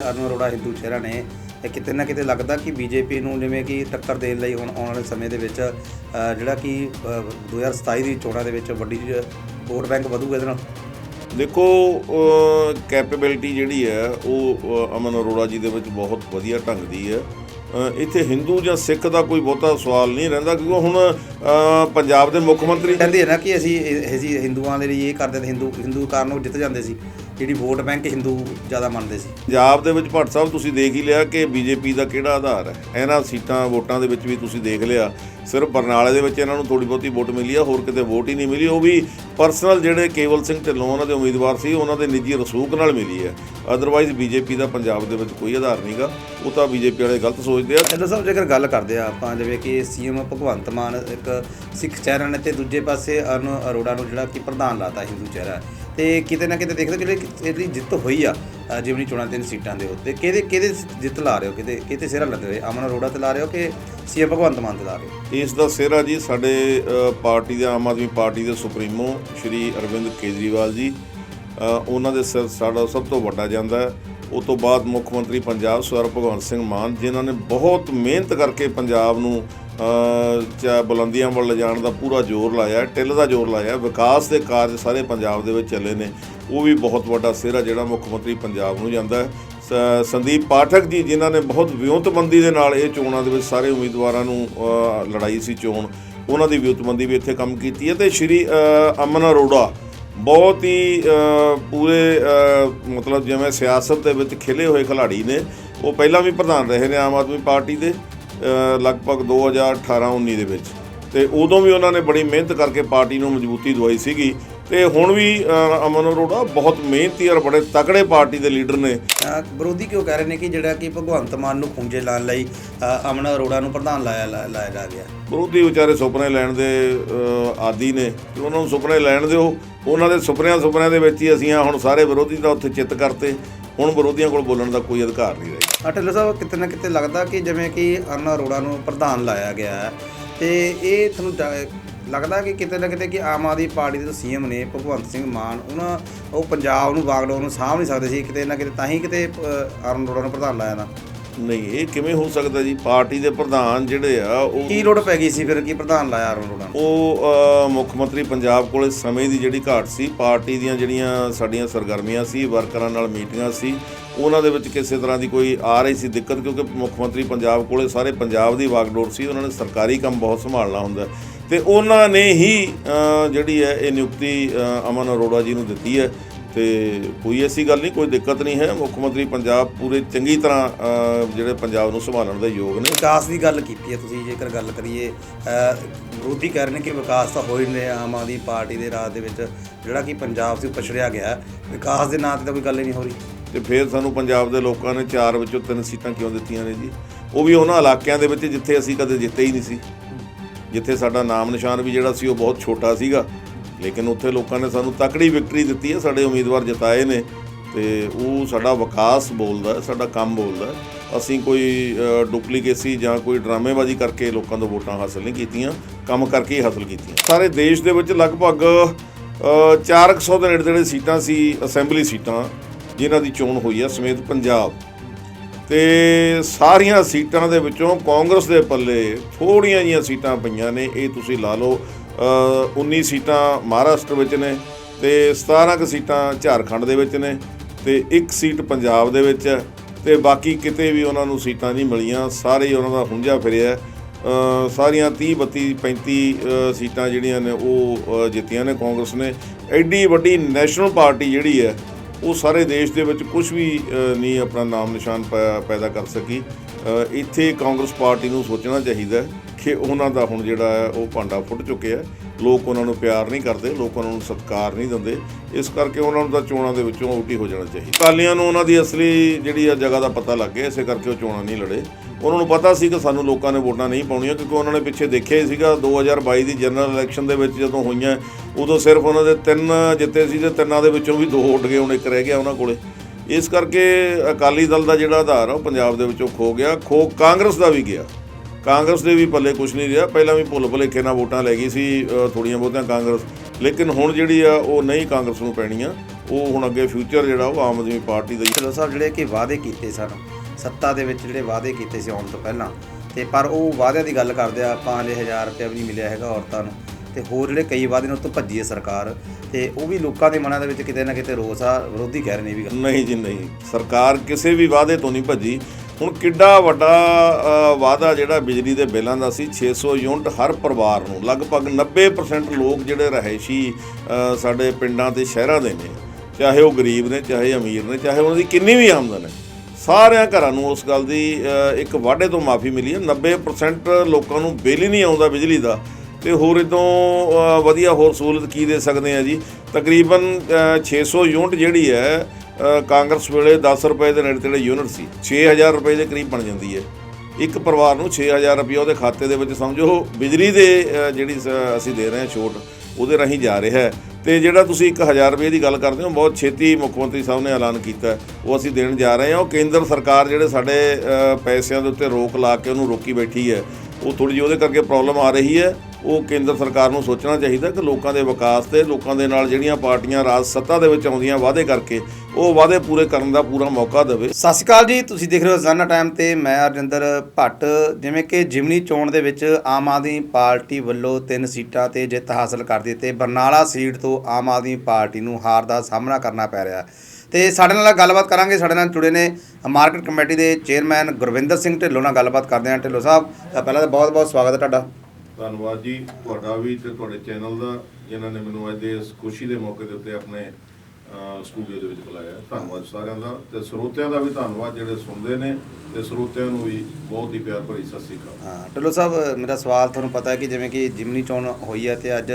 ਅਰੁਣ ਅਰੋੜਾ ਹਿੰਦੂ ਚਿਹਰਾ ਨੇ ਇਹ ਕਿਤੇ ਨਾ ਕਿਤੇ ਲੱਗਦਾ ਕਿ ਬੀਜੇਪੀ ਨੂੰ ਜਿਵੇਂ ਕਿ ਟੱਕਰ ਦੇਣ ਲਈ ਹੁਣ ਆਉਣ ਵਾਲੇ ਸਮੇਂ ਦੇ ਵਿੱਚ ਅ, ਜਿਹੜਾ ਕਿ ਅ, 2027 ਦੀ ਚੋਣਾਂ ਦੇ ਵਿੱਚ ਵੱਡੀ ਜ- ਵੋਟ ਬੈਂਕ ਵਧੂਗਾ ਇਹਦੇ ਨਾਲ? ਦੇਖੋ ਕੈਪੇਬਿਲਿਟੀ ਜਿਹੜੀ ਹੈ ਉਹ ਅਮਨ ਅਰੋੜਾ ਜੀ ਦੇ ਵਿੱਚ ਬਹੁਤ ਵਧੀਆ ਢੰਗ ਦੀ ਹੈ। ਇੱਥੇ ਹਿੰਦੂ ਜਾਂ ਸਿੱਖ ਦਾ ਕੋਈ ਬਹੁਤਾ ਸਵਾਲ ਨਹੀਂ ਰਹਿੰਦਾ ਕਿਉਂਕਿ ਹੁਣ ਪੰਜਾਬ ਦੇ ਮੁੱਖ ਮੰਤਰੀ ਕਹਿੰਦੇ ਆ ਨਾ ਕਿ ਅਸੀਂ ਇਹ ਅਸੀਂ ਹਿੰਦੂਆਂ ਦੇ ਲਈ ਇਹ ਕਰਦੇ ਤੇ ਹਿੰਦੂ ਹਿੰਦੂ ਕਾਰਨ ਉਹ ਜਿੱਤ ਜਾਂਦੇ ਸੀ। ਜਿਹੜੀ ਵੋਟ ਬੈਂਕ ਹਿੰਦੂ ਜ਼ਿਆਦਾ ਮੰਨਦੇ ਸੀ। ਪੰਜਾਬ ਦੇ ਵਿੱਚ ਭੱਟ ਸਾਹਿਬ ਤੁਸੀਂ ਦੇਖ ਹੀ ਲਿਆ ਕਿ ਬੀਜੇਪੀ ਦਾ ਕਿਹੜਾ ਆਧਾਰ ਹੈ? ਇਹਨਾਂ ਸੀਟਾਂ ਵੋਟਾਂ ਦੇ ਵਿੱਚ ਵੀ ਤੁਸੀਂ ਦੇਖ ਲਿਆ। ਸਿਰਫ ਬਰਨਾਲੇ ਦੇ ਵਿੱਚ ਇਹਨਾਂ ਨੂੰ ਥੋੜੀ ਬਹੁਤੀ ਵੋਟ ਮਿਲੀ ਆ ਹੋਰ ਕਿਤੇ ਵੋਟ ਹੀ ਨਹੀਂ ਮਿਲੀ। ਉਹ ਵੀ ਪਰਸਨਲ ਜਿਹੜੇ ਕੇਵਲ ਸਿੰਘ ਢਿੱਲੋਂ ਉਹਨਾਂ ਦੇ ਉਮੀਦਵਾਰ ਸੀ ਉਹਨਾਂ ਦੇ ਨਿੱਜੀ ਰਸੂਖ ਨਾਲ ਮਿਲੀ ਹੈ। ਅਦਰਵਾਈਜ਼ ਬੀਜੇਪੀ ਦਾ ਪੰਜਾਬ ਦੇ ਵਿੱਚ ਕੋਈ ਆਧਾਰ ਨਹੀਂਗਾ ਉਹ ਤਾਂ ਬੀਜੇਪੀ ਵਾਲੇ ਗਲਤ ਸੋਚਦੇ ਆ। ਚੰਦਰ ਸਾਹਿਬ ਜੇਕਰ ਗੱਲ ਕਰਦੇ ਆ ਆਪਾਂ ਜਿਵੇਂ ਕਿ ਸੀਐਮ ਭਗਵੰਤ ਮਾਨ ਇੱਕ ਸਿੱਖ ਚਿਹਰਾ ਨੇ ਤੇ ਦੂਜੇ ਪਾਸੇ ਅਰੁਣ ਅਰੋੜਾ ਨੂੰ ਜਿਹੜਾ ਕਿ ਪ੍ਰਧਾਨ ਲਾਤਾ ਹਿੰਦੂ ਚਿਹਰਾ। ਤੇ ਕਿਤੇ ਨਾ ਕਿਤੇ ਦੇਖਦੇ ਜਿਹੜੇ ਕਿ ਇਹਦੀ ਜਿੱਤ ਹੋਈ ਆ ਅ, ਜਿਮਨੀ ਚੋਣਾਂ ਤਿੰਨ ਸੀਟਾਂ ਦੇ ਉੱਤੇ। ਕਿਹਦੇ ਕਿਹਦੇ ਜਿੱਤ ਲਾ ਰਹੇ ਹੋ? ਕਿਤੇ ਕਿਤੇ ਸਿਹਰਾ ਲੱਗ ਰਹੇ ਅਮਨ ਅਰੋੜਾ ਤੇ ਲਾ ਰਹੇ ਹੋ ਕਿ ਸੀਐਮ ਭਗਵੰਤ ਮਾਨ ਤੇ ਲਾ ਰਹੇ ਹੋ? ਇਸ ਦਾ ਸਿਹਰਾ ਜੀ ਸਾਡੇ ਪਾਰਟੀ ਦੇ ਆਮ ਆਦਮੀ ਪਾਰਟੀ ਦੇ ਸੁਪਰੀਮੋ ਸ਼੍ਰੀ ਅਰਵਿੰਦ ਕੇਜਰੀਵਾਲ ਜੀ। ਉਹਨਾਂ ਦੇ ਸਿਰ ਸਾਡਾ ਸਭ ਤੋਂ ਵੱਡਾ ਜਾਂਦਾ ਹੈ। ਉਹ ਤੋਂ ਬਾਅਦ ਮੁੱਖ ਮੰਤਰੀ ਪੰਜਾਬ ਸਵਰ ਭਗਵੰਤ ਸਿੰਘ ਮਾਨ ਜਿਨ੍ਹਾਂ ਨੇ ਬਹੁਤ ਮਿਹਨਤ ਕਰਕੇ ਪੰਜਾਬ ਨੂੰ ਚਾ ਬੁਲੰਦੀਆਂ ਵੱਲ ਲਿਜਾਣ ਦਾ ਪੂਰਾ ਜ਼ੋਰ ਲਾਇਆ ਟਿੱਲ ਦਾ ਜ਼ੋਰ ਲਾਇਆ। ਵਿਕਾਸ ਦੇ ਕਾਰਜ ਸਾਰੇ ਪੰਜਾਬ ਦੇ ਵਿੱਚ ਚੱਲੇ ਨੇ। ਉਹ ਵੀ ਬਹੁਤ ਵੱਡਾ ਸਿਹਰਾ ਜਿਹੜਾ ਮੁੱਖ ਮੰਤਰੀ ਪੰਜਾਬ ਨੂੰ ਜਾਂਦਾ ਹੈ। ਸ- ਸੰਦੀਪ ਪਾਠਕ ਜੀ, ਜਿਨ੍ਹਾਂ ਨੇ ਬਹੁਤ ਵਿਉਂਤਬੰਦੀ ਦੇ ਨਾਲ ਇਹ ਚੋਣਾਂ ਦੇ ਵਿੱਚ ਸਾਰੇ ਉਮੀਦਵਾਰਾਂ ਨੂੰ ਲੜਾਈ ਸੀ ਚੋਣ। ਉਹਨਾਂ ਦੀ ਵਿਉਂਤਬੰਦੀ ਵੀ ਇੱਥੇ ਕੰਮ ਕੀਤੀ ਹੈ। ਤੇ ਸ਼੍ਰੀ ਅਮਨ ਅਰੋੜਾ ਬਹੁਤ ਹੀ ਪੂਰੇ ਮਤਲਬ ਜਿਵੇਂ ਸਿਆਸਤ ਦੇ ਵਿੱਚ ਖਿਲੇ ਹੋਏ ਖਿਲਾੜੀ ਨੇ। ਉਹ ਪਹਿਲਾਂ ਵੀ ਪ੍ਰਧਾਨ ਰਹੇ ਨੇ ਆਮ ਆਦਮੀ ਪਾਰਟੀ ਦੇ। ਲਗਭਗ 2018-19 ਦੇ ਵਿੱਚ। ਤੇ ਉਦੋਂ ਵੀ ਉਹਨਾਂ ਨੇ ਬੜੀ ਮਿਹਨਤ ਕਰਕੇ ਪਾਰਟੀ ਨੂੰ ਮਜ਼ਬੂਤੀ ਦਵਾਈ ਸੀਗੀ। ਤੇ ਹੁਣ ਵੀ ਅਮਨ ਅਰੋੜਾ ਬਹੁਤ ਮਿਹਨਤੀ ਔਰ ਬੜੇ ਤਕੜੇ ਪਾਰਟੀ ਦੇ ਲੀਡਰ ਨੇ। ਵਿਰੋਧੀ ਕਿਉਂ ਕਹਿ ਰਹੇ ਨੇ ਕਿ ਜਿਹੜਾ ਕਿ ਭਗਵੰਤ ਮਾਨ ਨੂੰ ਖੁੰਝੇ ਲਾਉਣ ਲਈ ਅਮਨ ਅਰੋੜਾ ਨੂੰ ਪ੍ਰਧਾਨ ਲਾਇਆ ਲਾਇਆ ਜਾ ਗਿਆ ਵਿਰੋਧੀ ਵਿਚਾਰੇ ਸੁਪਨੇ ਲੈਣ ਦੇ ਆਦੀ ਨੇ। ਕਿ ਉਹਨਾਂ ਨੂੰ ਸੁਪਨੇ ਲੈਣ ਦਿਓ। ਉਹਨਾਂ ਦੇ ਸੁਪਨਿਆਂ ਸੁਪਨਿਆਂ ਦੇ ਵਿੱਚ ਹੀ ਅਸੀਂ ਹੁਣ ਸਾਰੇ ਵਿਰੋਧੀ ਤਾਂ ਉੱਥੇ ਚਿੱਤ ਕਰਤੇ। ਹੁਣ ਵਿਰੋਧੀਆਂ ਕੋਲ ਬੋਲਣ ਦਾ ਕੋਈ ਅਧਿਕਾਰ ਨਹੀਂ ਰਿਹਾ ਅਟਲ ਸਾਹਿਬ ਕਿਤੇ ਨਾ ਕਿਤੇ ਲੱਗਦਾ ਕਿ ਜਿਵੇਂ ਕਿ ਅਰੁਣ ਅਰੋੜਾ ਨੂੰ ਪ੍ਰਧਾਨ ਲਾਇਆ ਗਿਆ ਹੈ ਤੇ ਇਹ ਤੁਹਾਨੂੰ ਜ- ਲੱਗਦਾ ਕਿ ਕਿਤੇ ਨਾ ਕਿਤੇ ਕਿ ਆਮ ਆਦਮੀ ਪਾਰਟੀ ਦੇ ਜੋ ਸੀਐਮ ਨੇ ਭਗਵੰਤ ਸਿੰਘ ਮਾਨ ਉਹਨਾਂ ਉਹ ਪੰਜਾਬ ਨੂੰ ਬਾਗਡੋਰ ਨੂੰ ਸਾਂਭ ਨਹੀਂ ਸਕਦੇ ਸੀ ਕਿਤੇ ਨਾ ਕਿਤੇ ਤਾਂ ਹੀ ਕਿਤੇ ਅ, ਅਰੁਣ ਅਰੋੜਾ ਨੂੰ ਪ੍ਰਧਾਨ ਲਾਇਆ ਨਾ। ਨਹੀਂ ਇਹ ਕਿਵੇਂ ਹੋ ਸਕਦਾ ਜੀ? ਪਾਰਟੀ ਦੇ ਪ੍ਰਧਾਨ ਜਿਹੜੇ ਆ ਉਹ ਕੀ ਲੋੜ ਪੈ ਗਈ ਸੀ ਫਿਰ? ਕਿ ਪ੍ਰਧਾਨ ਲਾਇਆ ਨੂੰ? ਉਹ ਮੁੱਖ ਮੰਤਰੀ ਪੰਜਾਬ ਕੋਲੇ ਸਮੇਂ ਦੀ ਜਿਹੜੀ ਘਾਟ ਸੀ ਪਾਰਟੀ ਦੀਆਂ ਜਿਹੜੀਆਂ ਸਾਡੀਆਂ ਸਰਗਰਮੀਆਂ ਸੀ ਵਰਕਰਾਂ ਨਾਲ ਮੀਟਿੰਗਾਂ ਸੀ ਉਹਨਾਂ ਦੇ ਵਿੱਚ ਕਿਸੇ ਤਰ੍ਹਾਂ ਦੀ ਕੋਈ ਆ ਰਹੀ ਸੀ ਦਿੱਕਤ? ਕਿਉਂਕਿ ਮੁੱਖ ਮੰਤਰੀ ਪੰਜਾਬ ਕੋਲੇ ਸਾਰੇ ਪੰਜਾਬ ਦੀ ਵਾਗਡੋਰ ਸੀ ਉਹਨਾਂ ਨੇ ਸਰਕਾਰੀ ਕੰਮ ਬਹੁਤ ਸੰਭਾਲਣਾ ਹੁੰਦਾ। ਤੇ ਉਹਨਾਂ ਨੇ ਹੀ ਜਿਹੜੀ ਹੈ ਇਹ ਨਿਯੁਕਤੀ ਅਮਨ ਅਰੋੜਾ ਜੀ ਨੂੰ ਦਿੱਤੀ ਹੈ। ਤੇ ਕੋਈ ਐਸੀ ਗੱਲ ਨਹੀਂ ਕੋਈ ਦਿੱਕਤ ਨਹੀਂ ਹੈ। ਮੁੱਖ ਮੰਤਰੀ ਪੰਜਾਬ ਪੂਰੇ ਚੰਗੀ ਤਰ੍ਹਾਂ ਜਿਹੜੇ ਪੰਜਾਬ ਨੂੰ ਸੰਭਾਲਣ ਦੇ ਯੋਗ ਨੇ। ਵਿਕਾਸ ਦੀ ਗੱਲ ਕੀਤੀ ਹੈ ਤੁਸੀਂ ਜੇਕਰ ਗੱਲ ਕਰੀਏ ਵਿਰੋਧੀ ਕਹਿ ਰਹੇ ਨੇ ਕਿ ਵਿਕਾਸ ਤਾਂ ਹੋ ਹੀ ਨਹੀਂ ਆਮ ਆਦਮੀ ਪਾਰਟੀ ਦੇ ਰਾਜ ਦੇ ਵਿੱਚ ਜਿਹੜਾ ਕਿ ਪੰਜਾਬ ਸੀ ਪਛੜਿਆ ਗਿਆ। ਵਿਕਾਸ ਦੇ ਨਾਂ ਤੇ ਤਾਂ ਕੋਈ ਗੱਲ ਹੀ ਨਹੀਂ ਹੋ ਰਹੀ। ਤੇ ਫਿਰ ਸਾਨੂੰ ਪੰਜਾਬ ਦੇ ਲੋਕਾਂ ਨੇ ਚਾਰ ਵਿੱਚੋਂ ਤਿੰਨ ਸੀਟਾਂ ਕਿਉਂ ਦਿੱਤੀਆਂ ਨੇ ਜੀ? ਉਹ ਵੀ ਉਹਨਾਂ ਇਲਾਕਿਆਂ ਦੇ ਵਿੱਚ ਜਿੱਥੇ ਅਸੀਂ ਕਦੇ ਜਿੱਤੇ ਹੀ ਨਹੀਂ ਸੀ। ਜਿੱਥੇ ਸਾਡਾ ਨਾਮ ਨਿਸ਼ਾਨ ਵੀ ਜਿਹੜਾ ਸੀ ਉਹ ਬਹੁਤ ਛੋਟਾ ਸੀਗਾ। ਲੇਕਿਨ ਉੱਥੇ ਲੋਕਾਂ ਨੇ ਸਾਨੂੰ ਤਕੜੀ ਵਿਕਟਰੀ ਦਿੱਤੀ ਹੈ ਸਾਡੇ ਉਮੀਦਵਾਰ ਜਿਤਾਏ ਨੇ ਤੇ ਉਹ ਸਾਡਾ ਵਿਕਾਸ ਬੋਲਦਾ ਸਾਡਾ ਕੰਮ ਬੋਲਦਾ ਅਸੀਂ ਕੋਈ ਡੁਪਲੀਕੇਸੀ ਜਾਂ ਕੋਈ ਡਰਾਮੇਬਾਜ਼ੀ ਕਰਕੇ ਲੋਕਾਂ ਤੋਂ ਵੋਟਾਂ ਹਾਸਲ ਨਹੀਂ ਕੀਤੀਆਂ ਕੰਮ ਕਰਕੇ ਹੀ ਹਾਸਲ ਕੀਤੀਆਂ। ਸਾਰੇ ਦੇਸ਼ ਦੇ ਵਿੱਚ ਲਗਭਗ ਅ, 400 ਦੇ ਨੇੜੇ ਤੇੜੇ ਸੀਟਾਂ ਸੀ ਅਸੈਂਬਲੀ ਸੀਟਾਂ ਜਿਨ੍ਹਾਂ ਦੀ ਚੋਣ ਹੋਈ ਹੈ ਸਮੇਤ ਪੰਜਾਬ। ਤੇ ਸਾਰੀਆਂ ਸੀਟਾਂ ਦੇ ਵਿੱਚੋਂ ਕਾਂਗਰਸ ਦੇ ਪੱਲੇ ਥੋੜੀਆਂ ਜੀਆਂ ਸੀਟਾਂ ਪਈਆਂ ਨੇ ਇਹ ਤੁਸੀਂ ਲਾ ਲਓ 19 ਸੀਟਾਂ ਮਹਾਰਾਸ਼ਟਰ ਵਿੱਚ ਨੇ ਤੇ 17 ਕੁ ਸੀਟਾਂ ਝਾਰਖੰਡ ਦੇ ਵਿੱਚ ਨੇ ਤੇ ਇੱਕ ਸੀਟ ਪੰਜਾਬ ਦੇ ਵਿੱਚ ਹੈ ਤੇ ਬਾਕੀ ਕਿਤੇ ਵੀ ਉਹਨਾਂ ਨੂੰ ਸੀਟਾਂ ਨਹੀਂ ਮਿਲੀਆਂ, ਸਾਰੇ ਉਹਨਾਂ ਦਾ ਹੁੰਜਾ ਫਿਰਿਆ ਸਾਰੀਆਂ 30 32 35 ਸੀਟਾਂ ਜਿਹੜੀਆਂ ਨੇ ਉਹ ਜਿੱਤੀਆਂ ਨੇ ਕਾਂਗਰਸ ਨੇ। ਐਡੀ ਵੱਡੀ ਨੈਸ਼ਨਲ ਪਾਰਟੀ ਜਿਹੜੀ ਹੈ, ਉਹ ਸਾਰੇ ਦੇਸ਼ ਦੇ ਵਿੱਚ ਕੁਝ ਵੀ ਨਹੀਂ ਆਪਣਾ ਨਾਮ ਨਿਸ਼ਾਨ ਪੈ- ਪੈਦਾ ਕਰ ਸਕੀ। ਇੱਥੇ ਕਾਂਗਰਸ ਪਾਰਟੀ ਨੂੰ ਸੋਚਣਾ ਚਾਹੀਦਾ ਕਿ ਉਹਨਾਂ ਦਾ ਹੁਣ ਜਿਹੜਾ ਹੈ ਉਹ ਭਾਂਡਾ ਫੁੱਟ ਚੁੱਕਿਆ ਲੋਕ ਉਹਨਾਂ ਨੂੰ ਪਿਆਰ ਨਹੀਂ ਕਰਦੇ, ਲੋਕ ਉਹਨਾਂ ਨੂੰ ਸਤਿਕਾਰ ਨਹੀਂ ਦਿੰਦੇ। ਇਸ ਕਰਕੇ ਉਹਨਾਂ ਨੂੰ ਤਾਂ ਚੋਣਾਂ ਦੇ ਵਿੱਚੋਂ ਆਊਟ ਹੀ ਹੋ ਜਾਣਾ ਚਾਹੀਦਾ। ਕਾਲੀਆਂ ਨੂੰ ਉਹਨਾਂ ਦੀ ਅਸਲੀ ਜਿਹੜੀ ਆ ਜਗ੍ਹਾ ਦਾ ਪਤਾ ਲੱਗ ਗਿਆ, ਇਸੇ ਕਰਕੇ ਉਹ ਚੋਣਾਂ ਨਹੀਂ ਲੜੇ। ਉਹਨਾਂ ਨੂੰ ਪਤਾ ਸੀ ਕਿ ਸਾਨੂੰ ਲੋਕਾਂ ਨੇ ਵੋਟਾਂ ਨਹੀਂ ਪਾਉਣੀਆਂ, ਕਿਉਂਕਿ ਉਹਨਾਂ ਨੇ ਪਿੱਛੇ ਦੇਖਿਆ ਹੀ ਸੀਗਾ 2022 ਦੀ ਜਨਰਲ ਇਲੈਕਸ਼ਨ ਦੇ ਵਿੱਚ ਜਦੋਂ ਹੋਈਆਂ, ਉਦੋਂ ਸਿਰਫ ਉਹਨਾਂ ਦੇ ਤਿੰਨ ਜਿੱਤੇ ਸੀ ਤੇ ਤਿੰਨਾਂ ਦੇ ਵਿੱਚੋਂ ਵੀ ਦੋ ਉੱਡ ਗਏ, ਹੁਣ ਇੱਕ ਰਹਿ ਗਿਆ ਉਹਨਾਂ ਕੋਲੇ। ਇਸ ਕਰਕੇ ਅਕਾਲੀ ਦਲ ਦਾ ਜਿਹੜਾ ਆਧਾਰ ਆ, ਉਹ ਪੰਜਾਬ ਦੇ ਵਿੱਚੋਂ ਖੋ ਗਿਆ। ਖੋ ਕਾਂਗਰਸ ਦਾ ਵੀ ਗਿਆ। ਕਾਂਗਰਸ ਦੇ ਵੀ ਪੱਲੇ ਕੁਝ ਨਹੀਂ ਰਿਹਾ। ਪਹਿਲਾਂ ਵੀ ਭੁੱਲ ਭੁਲੇਖੇ ਨਾਲ ਵੋਟਾਂ ਲੈ ਗਈ ਸੀ ਥੋੜੀਆਂ ਬਹੁਤੀਆਂ ਕਾਂਗਰਸ। ਲੇਕਿਨ ਹੁਣ ਜਿਹੜੀ ਆ ਉਹ ਨਹੀਂ ਕਾਂਗਰਸ ਨੂੰ ਪੈਣੀਆਂ ਉਹ ਹੁਣ ਅੱਗੇ ਫਿਊਚਰ ਜਿਹੜਾ ਉਹ ਆਮ ਆਦਮੀ ਪਾਰਟੀ ਦਾ ਹੀ ਸਾਹਿਬ ਜਿਹੜੇ ਕਿ ਵਾਅਦੇ ਕੀਤੇ ਸਨ ਸੱਤਾ ਦੇ ਵਿੱਚ ਜਿਹੜੇ ਵਾਅਦੇ ਕੀਤੇ ਸੀ ਆਉਣ ਤੋਂ ਪਹਿਲਾਂ ਤੇ ਪਰ ਉਹ ਵਾਅਦਿਆਂ ਦੀ ਗੱਲ ਕਰਦੇ ਆ 5000 ਰੁਪਏ ਵੀ ਨਹੀਂ ਮਿਲਿਆ ਹੈਗਾ ਔਰਤਾਂ ਨੂੰ। ਤੇ ਹੋਰ ਜਿਹੜੇ ਕਈ ਵਾਅਦੇ ਨੇ ਉਹ ਤੋਂ ਭੱਜੀ ਹੈ ਸਰਕਾਰ। ਤੇ ਉਹ ਵੀ ਲੋਕਾਂ ਦੇ ਮਨਾਂ ਦੇ ਵਿੱਚ ਕਿਤੇ ਨਾ ਕਿਤੇ ਰੋਸ ਆ ਵਿਰੋਧੀ ਕਹਿ ਰਹੇ ਨੇ ਵੀ ਗੱਲ। ਨਹੀਂ ਜੀ ਨਹੀਂ। ਸਰਕਾਰ ਕਿਸੇ ਵੀ ਵਾਅਦੇ ਤੋਂ ਨਹੀਂ ਭੱਜੀ। ਹੁਣ ਕਿੱਡਾ ਵੱਡਾ ਵਾਅਦਾ ਜਿਹੜਾ ਬਿਜਲੀ ਦੇ ਬਿੱਲਾਂ ਦਾ ਸੀ 600 ਯੂਨਿਟ ਹਰ ਪਰਿਵਾਰ ਨੂੰ, ਲਗਭਗ 90% ਲੋਕ ਜਿਹੜੇ ਰਹਿਸ਼ੀ ਸਾਡੇ ਪਿੰਡਾਂ ਤੇ ਸ਼ਹਿਰਾਂ ਦੇ ਨੇ, ਚਾਹੇ ਉਹ ਗਰੀਬ ਨੇ, ਚਾਹੇ ਅਮੀਰ ਨੇ, ਚਾਹੇ ਉਹਨਾਂ ਦੀ ਕਿੰਨੀ ਵੀ ਆਮਦਨ ਹੈ, ਸਾਰਿਆਂ ਘਰਾਂ ਨੂੰ ਉਸ ਗੱਲ ਦੀ ਇੱਕ ਵਾਅਦੇ ਤੋਂ ਮਾਫੀ ਮਿਲੀ ਹੈ। 90% ਲੋਕਾਂ ਨੂੰ ਬਿੱਲ ਹੀ ਨਹੀਂ ਆਉਂਦਾ ਬਿਜਲੀ ਦਾ, ਤੇ ਹੋਰ ਇਦੋਂ ਵਧੀਆ ਹੋਰ ਸਹੂਲਤ ਕੀ ਦੇ ਸਕਦੇ ਆ ਜੀ? ਤਕਰੀਬਨ 600 ਯੂਨਿਟ ਜਿਹੜੀ ਹੈ ਕਾਂਗਰਸ ਵੇਲੇ 10 ਰੁਪਏ ਦੇ ਨੇੜੇ ਤੇੜੇ ਯੂਨਿਟ ਸੀ। 6000 ਰੁਪਏ ਦੇ ਕਰੀਬ ਬਣ ਜਾਂਦੀ ਹੈ। ਇੱਕ ਪਰਿਵਾਰ ਨੂੰ 6000 ਰੁਪਏ ਉਹਦੇ ਖਾਤੇ ਦੇ ਵਿੱਚ ਸਮਝੋ, ਬਿਜਲੀ ਦੇ ਜਿਹੜੀ ਅਸੀਂ ਦੇ ਰਹੇ ਹਾਂ ਛੋਟ, ਉਹਦੇ ਰਾਹੀਂ ਜਾ ਰਿਹਾ ਹੈ। ਤੇ ਜਿਹੜਾ ਤੁਸੀਂ 1000 ਰੁਪਏ ਦੀ ਗੱਲ ਕਰਦੇ ਹੋ, ਬਹੁਤ ਛੇਤੀ ਮੁੱਖ ਮੰਤਰੀ ਸਾਹਿਬ ਨੇ ਐਲਾਨ ਕੀਤਾ ਉਹ ਅਸੀਂ ਦੇਣ ਜਾ ਰਹੇ ਹਾਂ। ਉਹ ਕੇਂਦਰ ਸਰਕਾਰ ਜਿਹੜੇ ਸਾਡੇ ਪੈਸਿਆਂ ਦੇ ਉੱਤੇ ਰੋਕ ਲਾ ਕੇ ਉਹਨੂੰ ਰੋਕੀ ਬੈਠੀ ਹੈ। ਉਹ ਥੋੜੀ ਜਿਹੀ ਉਹਦੇ ਕਰਕੇ ਪ੍ਰੋਬਲਮ ਆ ਰਹੀ ਹੈ। ਉਹ ਕੇਂਦਰ ਸਰਕਾਰ ਨੂੰ ਸੋਚਣਾ ਚਾਹੀਦਾ ਕਿ ਲੋਕਾਂ ਦੇ ਵਿਕਾਸ ਤੇ ਲੋਕਾਂ ਦੇ ਨਾਲ ਜਿਹੜੀਆਂ ਪਾਰਟੀਆਂ ਰਾਜ ਸੱਤਾ ਦੇ ਵਿੱਚ ਆਉਂਦੀਆਂ ਵਾਅਦੇ ਕਰਕੇ ਉਹ ਵਾਅਦੇ ਪੂਰੇ ਕਰਨ ਦਾ ਪੂਰਾ ਮੌਕਾ ਦੇਵੇ। ਸਤਿ ਸ਼੍ਰੀ ਅਕਾਲ ਜੀ, ਤੁਸੀਂ ਦੇਖ ਰਹੇ ਹੋ ਰੋਜ਼ਾਨਾ ਟਾਈਮ ਤੇ ਮੈਂ ਅਰਜਿੰਦਰ ਭੱਟ। ਜਿਵੇਂ ਕਿ ਜਿਮਨੀ ਚੋਣ ਦੇ ਵਿੱਚ ਆਮ ਆਦਮੀ ਪਾਰਟੀ ਵੱਲੋਂ ਤਿੰਨ ਸੀਟਾਂ ਤੇ ਜਿੱਤ ਹਾਸਲ ਕਰ ਦਿੱਤੀ ਤੇ ਬਰਨਾਲਾ ਸੀਟ ਤੋਂ ਆਮ ਆਦਮੀ ਪਾਰਟੀ ਨੂੰ ਹਾਰ ਦਾ ਸਾਹਮਣਾ ਕਰਨਾ ਪੈ ਰਿਹਾ। ਤੇ ਸਾਡੇ ਨਾਲ ਗੱਲਬਾਤ ਕਰਾਂਗੇ। ਸਾਡੇ ਨਾਲ ਜੁੜੇ ਨੇ ਮਾਰਕੀਟ ਕਮੇਟੀ ਦੇ ਚੇਅਰਮੈਨ ਗੁਰਵਿੰਦਰ ਸਿੰਘ ਢਿੱਲੋਂ ਨਾਲ ਗੱਲਬਾਤ ਕਰਦੇ ਹਾਂ। ਢਿੱਲੋਂ ਸਾਹਿਬ ਪਹਿਲਾਂ ਤਾਂ ਬਹੁਤ ਬਹੁਤ ਸਵਾਗਤ ਹੈ ਤੁਹਾਡਾ। ਧੰਨਵਾਦ ਜੀ। ਤੁਹਾਡਾ ਵੀ ਤੇ ਤੁਹਾਡੇ ਚੈਨਲ ਦਾ ਜਿਨ੍ਹਾਂ ਨੇ ਮੈਨੂੰ ਅੱਜ ਦੇ ਇਸ ਖੁਸ਼ੀ ਦੇ ਮੌਕੇ ਦੇ ਉੱਤੇ ਆਪਣੇ ਸਟੂਡੀਓ ਦੇ ਵਿੱਚ ਬੁਲਾਇਆ। ਧੰਨਵਾਦ ਸਾਰਿਆਂ ਦਾ। ਤੇ ਸਰੋਤਿਆਂ ਦਾ ਵੀ ਧੰਨਵਾਦ ਜਿਹੜੇ ਸੁਣਦੇ ਨੇ। ਤੇ ਸਰੋਤਿਆਂ ਨੂੰ ਵੀ ਬਹੁਤ ਹੀ ਪਿਆਰ ਭਰੀ ਸਤਿ ਸ੍ਰੀ ਅਕਾਲ। ਹਾਂ ਢਿੱਲੋਂ ਸਾਹਿਬ ਮੇਰਾ ਸਵਾਲ ਤੁਹਾਨੂੰ ਪਤਾ ਹੈ ਕਿ ਜਿਵੇਂ ਕਿ ਜਿਮਨੀ ਚੋਣ ਹੋਈ ਹੈ ਤੇ ਅੱਜ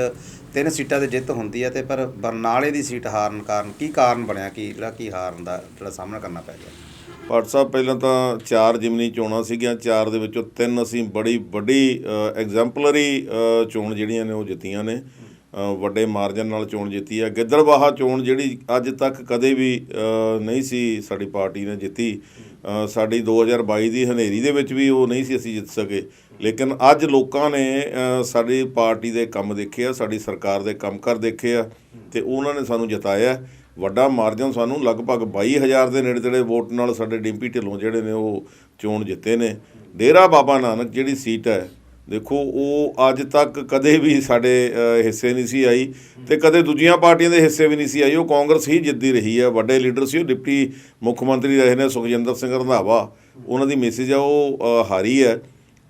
ਤਿੰਨ ਸੀਟਾਂ ਤੇ ਜਿੱਤ ਹੁੰਦੀ ਹੈ ਤੇ ਪਰ ਬਰਨਾਲੇ ਦੀ ਸੀਟ ਹਾਰਨ ਕਾਰਨ ਕੀ ਕਾਰਨ ਬਣਿਆ? ਕਿ ਜਿਹੜਾ ਕੀ ਹਾਰਨ ਦਾ ਜਿਹੜਾ ਸਾਹਮਣਾ ਕਰਨਾ ਪੈ ਗਿਆ? ਭੱਟ ਸਾਹਿਬ ਪਹਿਲਾਂ ਤਾਂ ਚਾਰ ਜਿਮਨੀ ਚੋਣਾਂ ਸੀਗੀਆਂ। ਚਾਰ ਦੇ ਵਿੱਚੋਂ ਤਿੰਨ ਅਸੀਂ ਬੜੀ ਵੱਡੀ ਐਗਜ਼ੈਂਪਲਰੀ ਚੋਣ ਜਿਹੜੀਆਂ ਨੇ ਉਹ ਜਿੱਤੀਆਂ ਨੇ। ਵੱਡੇ ਮਾਰਜਨ ਨਾਲ ਚੋਣ ਜਿੱਤੀ ਹੈ ਗਿੱਦੜਬਾਹਾ ਚੋਣ ਜਿਹੜੀ ਅੱਜ ਤੱਕ ਕਦੇ ਵੀ ਨਹੀਂ ਸੀ ਸਾਡੀ ਪਾਰਟੀ ਨੇ ਜਿੱਤੀ। ਅ, ਸਾਡੀ 2022 ਦੀ ਹਨੇਰੀ ਦੇ ਵਿੱਚ ਵੀ ਉਹ ਨਹੀਂ ਸੀ ਅਸੀਂ ਜਿੱਤ ਸਕੇ। ਲੇਕਿਨ ਅੱਜ ਲੋਕਾਂ ਨੇ ਸਾਡੀ ਪਾਰਟੀ ਦੇ ਕੰਮ ਦੇਖੇ ਆ, ਸਾਡੀ ਸਰਕਾਰ ਦੇ ਕੰਮ ਕਰ ਦੇਖੇ ਆ, ਤੇ ਉਹਨਾਂ ਨੇ ਸਾਨੂੰ ਜਿਤਾਇਆ। ਵੱਡਾ ਮਾਰਜਨ ਸਾਨੂੰ ਲਗਭਗ 22000 ਦੇ ਨੇੜੇ ਤੇੜੇ ਵੋਟ ਨਾਲ ਸਾਡੇ ਡਿੰਪੀ ਢਿੱਲੋਂ ਜਿਹੜੇ ਨੇ ਉਹ ਚੋਣ ਜਿੱਤੇ ਨੇ। ਡੇਰਾ ਬਾਬਾ ਨਾਨਕ ਜਿਹੜੀ ਸੀਟ ਹੈ, ਦੇਖੋ ਉਹ ਅੱਜ ਤੱਕ ਕਦੇ ਵੀ ਸਾਡੇ ਹਿੱਸੇ ਨਹੀਂ ਸੀ ਆਈ ਤੇ ਕਦੇ ਦੂਜੀਆਂ ਪਾਰਟੀਆਂ ਦੇ ਹਿੱਸੇ ਵੀ ਨਹੀਂ ਸੀ ਆਈ। ਉਹ ਕਾਂਗਰਸ ਹੀ ਜਿੱਤਦੀ ਰਹੀ ਹੈ ਵੱਡੇ ਲੀਡਰ ਸੀ ਉਹ, ਡਿਪਟੀ ਮੁੱਖ ਮੰਤਰੀ ਰਹੇ ਨੇ ਸੁਖਜਿੰਦਰ ਸਿੰਘ ਰੰਧਾਵਾ। ਉਹਨਾਂ ਦੀ ਮੈਸੇਜ ਆ, ਉਹ ਹਾਰੀ ਹੈ।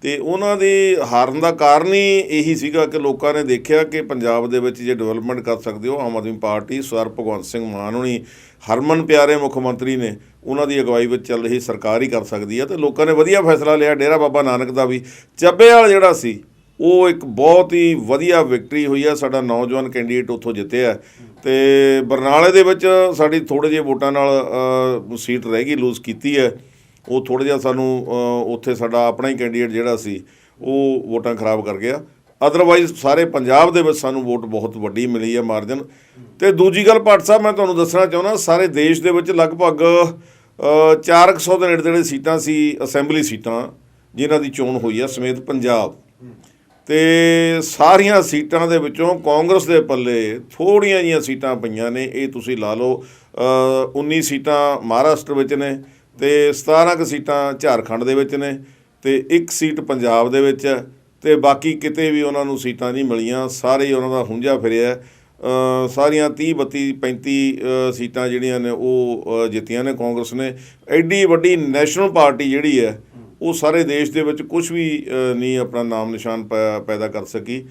ਤੇ ਉਹਨਾਂ ਦੇ ਹਾਰਨ ਦਾ ਕਾਰਨ ਹੀ ਇਹੀ ਸੀਗਾ ਕਿ ਲੋਕਾਂ ਨੇ ਦੇਖਿਆ ਕਿ ਪੰਜਾਬ ਦੇ ਵਿੱਚ ਜੇ ਡਿਵੈਲਪਮੈਂਟ ਕਰ ਸਕਦੇ ਹੋ, ਆਮ ਆਦਮੀ ਪਾਰਟੀ ਸਰ ਭਗਵੰਤ ਸਿੰਘ ਮਾਨ ਹੁਣੀ, ਹਰਮਨ ਪਿਆਰੇ ਮੁੱਖ ਮੰਤਰੀ ਨੇ ਉਹਨਾਂ ਦੀ ਅਗਵਾਈ ਵਿੱਚ ਚੱਲ ਰਹੀ ਸਰਕਾਰ ਹੀ ਕਰ ਸਕਦੀ ਹੈ ਤੇ ਲੋਕਾਂ ਨੇ ਵਧੀਆ ਫੈਸਲਾ ਲਿਆ, ਡੇਰਾ ਬਾਬਾ ਨਾਨਕ ਦਾ ਵੀ। ਚੱਬੇ ਚੱਬੇਵਾਲ ਜਿਹੜਾ ਸੀ, ਉਹ ਇੱਕ ਬਹੁਤ ਹੀ ਵਧੀਆ ਵਿਕਟਰੀ ਹੋਈ ਹੈ ਸਾਡਾ ਨੌਜਵਾਨ ਕੈਂਡੀਡੇਟ ਉੱਥੋਂ ਜਿੱਤਿਆ। ਤੇ ਬਰਨਾਲੇ ਦੇ ਵਿੱਚ ਸਾਡੀ ਥੋੜੇ ਜਿਹੇ ਵੋਟਾਂ ਨਾਲ ਸੀਟ ਰਹਿ ਗਈ ਲੂਜ਼ ਕੀਤੀ ਹੈ। ਉਹ ਥੋੜਾ ਜਿਹਾ ਸਾਨੂੰ ਉੱਥੇ ਸਾਡਾ ਆਪਣਾ ਹੀ ਕੈਂਡੀਡੇਟ ਜਿਹੜਾ ਸੀ ਉਹ ਵੋਟਾਂ ਖਰਾਬ ਕਰ ਗਿਆ। ਅਦਰਵਾਈਜ਼ ਸਾਰੇ ਪੰਜਾਬ ਦੇ ਵਿੱਚ ਸਾਨੂੰ ਵੋਟ ਬਹੁਤ ਵੱਡੀ ਮਿਲੀ ਹੈ ਮਾਰਜਨ ਤੇ ਦੂਜੀ ਗੱਲ ਭੱਟ ਸਾਹਿਬ ਮੈਂ ਤੁਹਾਨੂੰ ਦੱਸਣਾ ਚਾਹੁੰਦਾ ਸਾਰੇ ਦੇਸ਼ ਦੇ ਵਿੱਚ ਲਗਭਗ ਅ, 400 ਦੇ ਨੇੜੇ ਤੇੜੇ ਸੀਟਾਂ ਸੀ ਅਸੈਂਬਲੀ ਸੀਟਾਂ ਜਿਨ੍ਹਾਂ ਦੀ ਚੋਣ ਹੋਈ ਹੈ ਸਮੇਤ ਪੰਜਾਬ। ਤੇ ਸਾਰੀਆਂ ਸੀਟਾਂ ਦੇ ਵਿੱਚੋਂ ਕਾਂਗਰਸ ਦੇ ਪੱਲੇ ਥੋੜੀਆਂ ਜੀਆਂ ਸੀਟਾਂ ਪਈਆਂ ਨੇ ਇਹ ਤੁਸੀਂ ਲਾ ਲਓ ਅ, 19 ਸੀਟਾਂ ਮਹਾਰਾਸ਼ਟਰ ਵਿੱਚ ਨੇ ਤੇ 17 ਕੁ ਸੀਟਾਂ ਝਾਰਖੰਡ ਦੇ ਵਿੱਚ ਨੇ ਤੇ ਇੱਕ ਸੀਟ ਪੰਜਾਬ ਦੇ ਵਿੱਚ ਹੈ ਤੇ ਬਾਕੀ ਕਿਤੇ ਵੀ ਉਹਨਾਂ ਨੂੰ ਸੀਟਾਂ ਨਹੀਂ ਮਿਲੀਆਂ, ਸਾਰੇ ਉਹਨਾਂ ਦਾ ਹੁੰਜਾ ਫਿਰਿਆ ਸਾਰੀਆਂ 30 32 35 ਸੀਟਾਂ ਜਿਹੜੀਆਂ ਨੇ ਉਹ ਜਿੱਤੀਆਂ ਨੇ ਕਾਂਗਰਸ ਨੇ। ਐਡੀ ਵੱਡੀ ਨੈਸ਼ਨਲ ਪਾਰਟੀ ਜਿਹੜੀ ਹੈ, ਉਹ ਸਾਰੇ ਦੇਸ਼ ਦੇ ਵਿੱਚ ਕੁਝ ਵੀ ਨਹੀਂ ਆਪਣਾ ਨਾਮ ਨਿਸ਼ਾਨ ਪੈ- ਪੈਦਾ ਕਰ ਸਕੀ।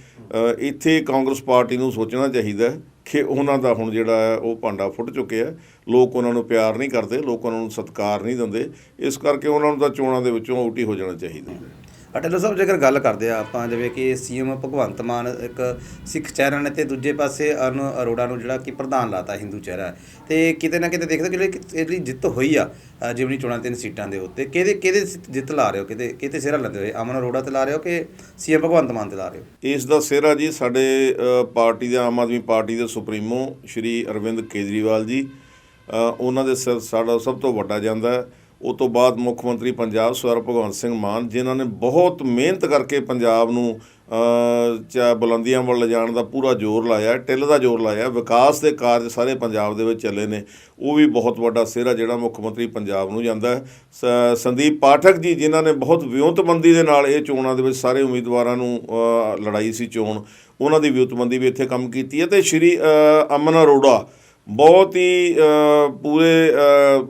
ਇੱਥੇ ਕਾਂਗਰਸ ਪਾਰਟੀ ਨੂੰ ਸੋਚਣਾ ਚਾਹੀਦਾ ਹੈ। ਖੇ ਉਹਨਾਂ ਦਾ ਹੁਣ ਜਿਹੜਾ ਹੈ, ਉਹ ਭਾਂਡਾ ਫੁੱਟ ਚੁੱਕਿਆ ਲੋਕ ਉਹਨਾਂ ਨੂੰ ਪਿਆਰ ਨਹੀਂ ਕਰਦੇ, ਲੋਕ ਉਹਨਾਂ ਨੂੰ ਸਤਿਕਾਰ ਨਹੀਂ ਦਿੰਦੇ। ਇਸ ਕਰਕੇ ਉਹਨਾਂ ਨੂੰ ਤਾਂ ਚੋਣਾਂ ਦੇ ਵਿੱਚੋਂ ਆਊਟ ਹੋ ਜਾਣਾ ਚਾਹੀਦਾ ਅਟਲ ਸਾਹਿਬ ਜੇਕਰ ਗੱਲ ਕਰਦੇ ਆ ਆਪਾਂ, ਜਿਵੇਂ ਕਿ ਸੀਐਮ ਭਗਵੰਤ ਮਾਨ ਇੱਕ ਸਿੱਖ ਚਿਹਰਾ ਨੇ ਤੇ ਦੂਜੇ ਪਾਸੇ ਅਰਨ ਅਰੋੜਾ ਨੂੰ ਜਿਹੜਾ ਕਿ ਪ੍ਰਧਾਨ ਲਾਤਾ ਹਿੰਦੂ ਚਿਹਰਾ ਹੈ। ਤੇ ਕਿਤੇ ਨਾ ਕਿਤੇ ਦੇਖਦੇ ਜਿਹੜੇ ਕਿ ਇਹਦੀ ਜਿੱਤ ਹੋਈ ਆ ਜਿਮਨੀ ਚੋਣਾਂ ਤਿੰਨ ਸੀਟਾਂ ਦੇ ਉੱਤੇ, ਕਿਹਦੇ ਕਿਹਦੇ ਜਿੱਤ ਲਾ ਰਹੇ ਹੋ? ਕਿਤੇ ਕਿਤੇ ਸਿਹਰਾ ਲੈਂਦੇ ਹੋਏ ਅਮਨ ਅਰੋੜਾ ਤੇ ਲਾ ਰਹੇ ਹੋ ਕਿ ਸੀਐਮ ਭਗਵੰਤ ਮਾਨ ਤੇ ਲਾ ਰਹੇ ਹੋ? ਇਸ ਦਾ ਸਿਹਰਾ ਜੀ ਸਾਡੇ ਪਾਰਟੀ ਦੇ ਆਮ ਆਦਮੀ ਪਾਰਟੀ ਦੇ ਸੁਪਰੀਮੋ ਸ਼੍ਰੀ ਅਰਵਿੰਦ ਕੇਜਰੀਵਾਲ ਜੀ ਉਹਨਾਂ ਦੇ ਸਿਰ ਸਾਡਾ ਸਭ ਤੋਂ ਵੱਡਾ ਜਾਂਦਾ ਹੈ। ਉਹ ਤੋਂ ਬਾਅਦ ਮੁੱਖ ਮੰਤਰੀ ਪੰਜਾਬ ਸਰ ਭਗਵੰਤ ਸਿੰਘ ਮਾਨ ਜਿਨ੍ਹਾਂ ਨੇ ਬਹੁਤ ਮਿਹਨਤ ਕਰਕੇ ਪੰਜਾਬ ਨੂੰ ਅ, ਚਾ ਬੁਲੰਦੀਆਂ ਵੱਲ ਲਿਜਾਣ ਦਾ ਪੂਰਾ ਜ਼ੋਰ ਲਾਇਆ ਟਿੱਲ ਦਾ ਜ਼ੋਰ ਲਾਇਆ ਵਿਕਾਸ ਦੇ ਕਾਰਜ ਸਾਰੇ ਪੰਜਾਬ ਦੇ ਵਿੱਚ ਚੱਲੇ ਨੇ। ਉਹ ਵੀ ਬਹੁਤ ਵੱਡਾ ਸਿਹਰਾ ਜਿਹੜਾ ਮੁੱਖ ਮੰਤਰੀ ਪੰਜਾਬ ਨੂੰ ਜਾਂਦਾ ਹੈ। ਸ- ਸੰਦੀਪ ਪਾਠਕ ਜੀ ਜਿਨ੍ਹਾਂ ਨੇ ਬਹੁਤ ਵਿਉਂਤਬੰਦੀ ਦੇ ਨਾਲ ਇਹ ਚੋਣਾਂ ਦੇ ਵਿੱਚ ਸਾਰੇ ਉਮੀਦਵਾਰਾਂ ਨੂੰ ਲੜਾਈ ਸੀ ਚੋਣ ਉਹਨਾਂ ਦੀ ਵਿਉਂਤਬੰਦੀ ਵੀ ਇੱਥੇ ਕੰਮ ਕੀਤੀ ਹੈ। ਤੇ ਸ਼੍ਰੀ ਅਮਨ ਅਰੋੜਾ ਬਹੁਤ ਹੀ ਪੂਰੇ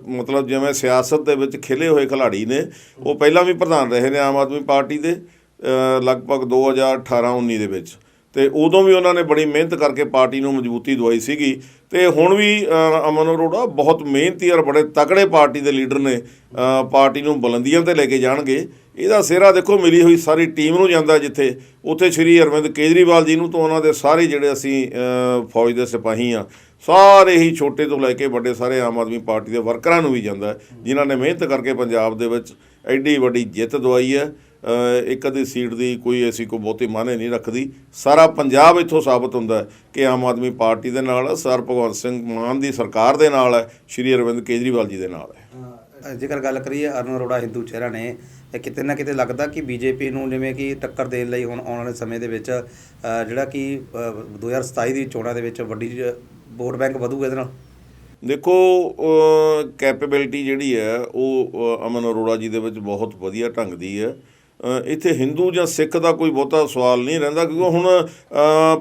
ਮਤਲਬ ਜਿਵੇਂ ਸਿਆਸਤ ਦੇ ਵਿੱਚ ਖਿਲੇ ਹੋਏ ਖਿਲਾੜੀ ਨੇ। ਉਹ ਪਹਿਲਾਂ ਵੀ ਪ੍ਰਧਾਨ ਰਹੇ ਨੇ ਆਮ ਆਦਮੀ ਪਾਰਟੀ ਦੇ ਅ, ਲਗਭਗ 2018-19 ਦੇ ਵਿੱਚ। ਤੇ ਉਦੋਂ ਵੀ ਉਹਨਾਂ ਨੇ ਬੜੀ ਮਿਹਨਤ ਕਰਕੇ ਪਾਰਟੀ ਨੂੰ ਮਜ਼ਬੂਤੀ ਦਵਾਈ ਸੀਗੀ। ਤੇ ਹੁਣ ਵੀ ਅਮਨ ਅਰੋੜਾ ਬਹੁਤ ਮਿਹਨਤੀ ਔਰ ਬੜੇ ਤਕੜੇ ਪਾਰਟੀ ਦੇ ਲੀਡਰ ਨੇ। ਪਾਰਟੀ ਨੂੰ ਬੁਲੰਦੀਆਂ ਤੇ ਲੈ ਕੇ ਜਾਣਗੇ। ਇਹਦਾ ਸਿਹਰਾ ਦੇਖੋ ਮਿਲੀ ਹੋਈ ਸਾਰੀ ਟੀਮ ਨੂੰ ਜਾਂਦਾ ਜਿੱਥੇ। ਉੱਥੇ ਸ਼੍ਰੀ ਅਰਵਿੰਦ ਕੇਜਰੀਵਾਲ ਜੀ ਨੂੰ ਤਾਂ ਉਹਨਾਂ ਦੇ ਸਾਰੇ ਜਿਹੜੇ ਅਸੀਂ ਫੌਜ ਦੇ ਸਿਪਾਹੀ ਆ ਸਾਰੇ ਹੀ ਛੋਟੇ ਤੋਂ ਲੈ ਕੇ ਵੱਡੇ ਸਾਰੇ ਆਮ ਆਦਮੀ ਪਾਰਟੀ ਦੇ ਵਰਕਰਾਂ ਨੂੰ ਵੀ ਜਾਂਦਾ ਜਿਨ੍ਹਾਂ ਨੇ ਮਿਹਨਤ ਕਰਕੇ ਪੰਜਾਬ ਦੇ ਵਿੱਚ ਐਡੀ ਵੱਡੀ ਜਿੱਤ ਦਵਾਈ ਹੈ। ਇੱਕ ਅੱਧੀ ਸੀਟ ਦੀ ਕੋਈ ਐਸੀ ਕੋਈ ਬਹੁਤੀ ਮਾਨੇ ਨਹੀਂ ਰੱਖਦੀ। ਸਾਰਾ ਪੰਜਾਬ ਇੱਥੋਂ ਸਾਬਤ ਹੁੰਦਾ ਹੈ ਕਿ ਆਮ ਆਦਮੀ ਪਾਰਟੀ ਦੇ ਨਾਲ ਸਰ ਭਗਵੰਤ ਸਿੰਘ ਮਾਨ ਦੀ ਸਰਕਾਰ ਦੇ ਨਾਲ ਹੈ ਸ਼੍ਰੀ ਅਰਵਿੰਦ ਕੇਜਰੀਵਾਲ ਜੀ ਦੇ ਨਾਲ ਹੈ। ਜੇਕਰ ਗੱਲ ਕਰੀਏ ਅਰਨ ਅਰੋੜਾ ਹਿੰਦੂ ਚਿਹਰਾ ਨੇ ਕਿਤੇ ਨਾ ਕਿਤੇ ਲੱਗਦਾ ਕਿ ਬੀਜੇਪੀ ਨੂੰ ਜਿਵੇਂ ਕਿ ਟੱਕਰ ਦੇਣ ਲਈ ਹੁਣ ਆਉਣ ਵਾਲੇ ਸਮੇਂ ਦੇ ਵਿੱਚ ਜਿਹੜਾ ਕਿ ਅ, 2027 ਦੀ ਚੋਣਾਂ ਦੇ ਵਿੱਚ ਵੱਡੀ ਵੋਟ ਬੈਂਕ ਵਧੂਗਾ ਇਹਦੇ ਨਾਲ? ਦੇਖੋ ਕੈਪੇਬਿਲਿਟੀ ਜਿਹੜੀ ਹੈ ਉਹ ਅਮਨ ਅਰੋੜਾ ਜੀ ਦੇ ਵਿੱਚ ਬਹੁਤ ਵਧੀਆ ਢੰਗ ਦੀ ਹੈ। ਇੱਥੇ ਹਿੰਦੂ ਜਾਂ ਸਿੱਖ ਦਾ ਕੋਈ ਬਹੁਤਾ ਸਵਾਲ ਨਹੀਂ ਰਹਿੰਦਾ ਕਿਉਂਕਿ ਹੁਣ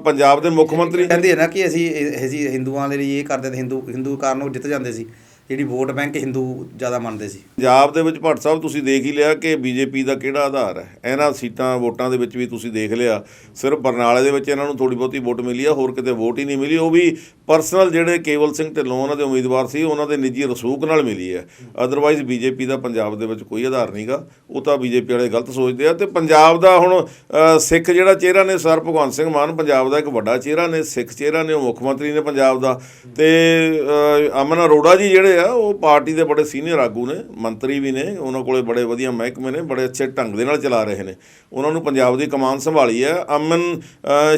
ਪੰਜਾਬ ਦੇ ਮੁੱਖ ਮੰਤਰੀ ਕਹਿੰਦੇ ਨਾ ਕਿ ਅਸੀਂ ਅਸੀਂ ਹਿੰਦੂਆਂ ਦੇ ਲਈ ਇਹ ਕਰਦੇ ਤੇ ਹਿੰਦੂ ਹਿੰਦੂ ਕਾਰਨ ਉਹ ਜਿੱਤ ਜਾਂਦੇ ਸੀ। ਜਿਹੜੀ ਵੋਟ ਬੈਂਕ ਹਿੰਦੂ ਜ਼ਿਆਦਾ ਮੰਨਦੇ ਸੀ। ਪੰਜਾਬ ਦੇ ਵਿੱਚ ਭੱਟ ਸਾਹਿਬ, ਤੁਸੀਂ ਦੇਖ ਹੀ ਲਿਆ ਕਿ ਬੀਜੇਪੀ ਦਾ ਕਿਹੜਾ ਆਧਾਰ ਹੈ? ਇਹਨਾਂ ਸੀਟਾਂ, ਵੋਟਾਂ ਦੇ ਵਿੱਚ ਵੀ ਤੁਸੀਂ ਦੇਖ ਲਿਆ। ਸਿਰਫ ਬਰਨਾਲੇ ਦੇ ਵਿੱਚ ਇਹਨਾਂ ਨੂੰ ਥੋੜੀ ਬਹੁਤੀ ਵੋਟ ਮਿਲੀ ਆ, ਹੋਰ ਕਿਤੇ ਵੋਟ ਹੀ ਨਹੀਂ ਮਿਲੀ। ਉਹ ਵੀ ਪਰਸਨਲ ਜਿਹੜੇ ਕੇਵਲ ਸਿੰਘ ਢਿੱਲੋਂ, ਉਹਨਾਂ ਦੇ ਉਮੀਦਵਾਰ ਸੀ, ਉਹਨਾਂ ਦੇ ਨਿੱਜੀ ਰਸੂਖ ਨਾਲ ਮਿਲੀ ਹੈ। ਅਦਰਵਾਈਜ਼ ਬੀਜੇਪੀ ਦਾ ਪੰਜਾਬ ਦੇ ਵਿੱਚ ਕੋਈ ਆਧਾਰ ਨਹੀਂਗਾ ਉਹ ਤਾਂ ਬੀਜੇਪੀ ਵਾਲੇ ਗਲਤ ਸੋਚਦੇ ਆ। ਤੇ ਪੰਜਾਬ ਦਾ ਹੁਣ ਸਿੱਖ ਜਿਹੜਾ ਚਿਹਰਾ ਨੇ, ਸਰ ਭਗਵੰਤ ਸਿੰਘ ਮਾਨ, ਪੰਜਾਬ ਦਾ ਇੱਕ ਵੱਡਾ ਚਿਹਰਾ ਨੇ, ਸਿੱਖ ਚਿਹਰਾ ਨੇ, ਉਹ ਮੁੱਖ ਮੰਤਰੀ ਨੇ ਪੰਜਾਬ ਦਾ। ਤੇ ਅਮਨ ਅਰੋੜਾ ਜੀ ਜਿਹੜੇ ਆ, ਉਹ ਪਾਰਟੀ ਦੇ ਬੜੇ ਸੀਨੀਅਰ ਆਗੂ ਨੇ, ਮੰਤਰੀ ਵੀ ਨੇ, ਉਹਨਾਂ ਕੋਲੇ ਬੜੇ ਵਧੀਆ ਮਹਿਕਮੇ ਨੇ, ਬੜੇ ਅੱਛੇ ਢੰਗ ਦੇ ਨਾਲ ਚਲਾ ਰਹੇ ਨੇ। ਉਹਨਾਂ ਨੂੰ ਪੰਜਾਬ ਦੀ ਕਮਾਨ ਸੰਭਾਲੀ ਹੈ ਅਮਨ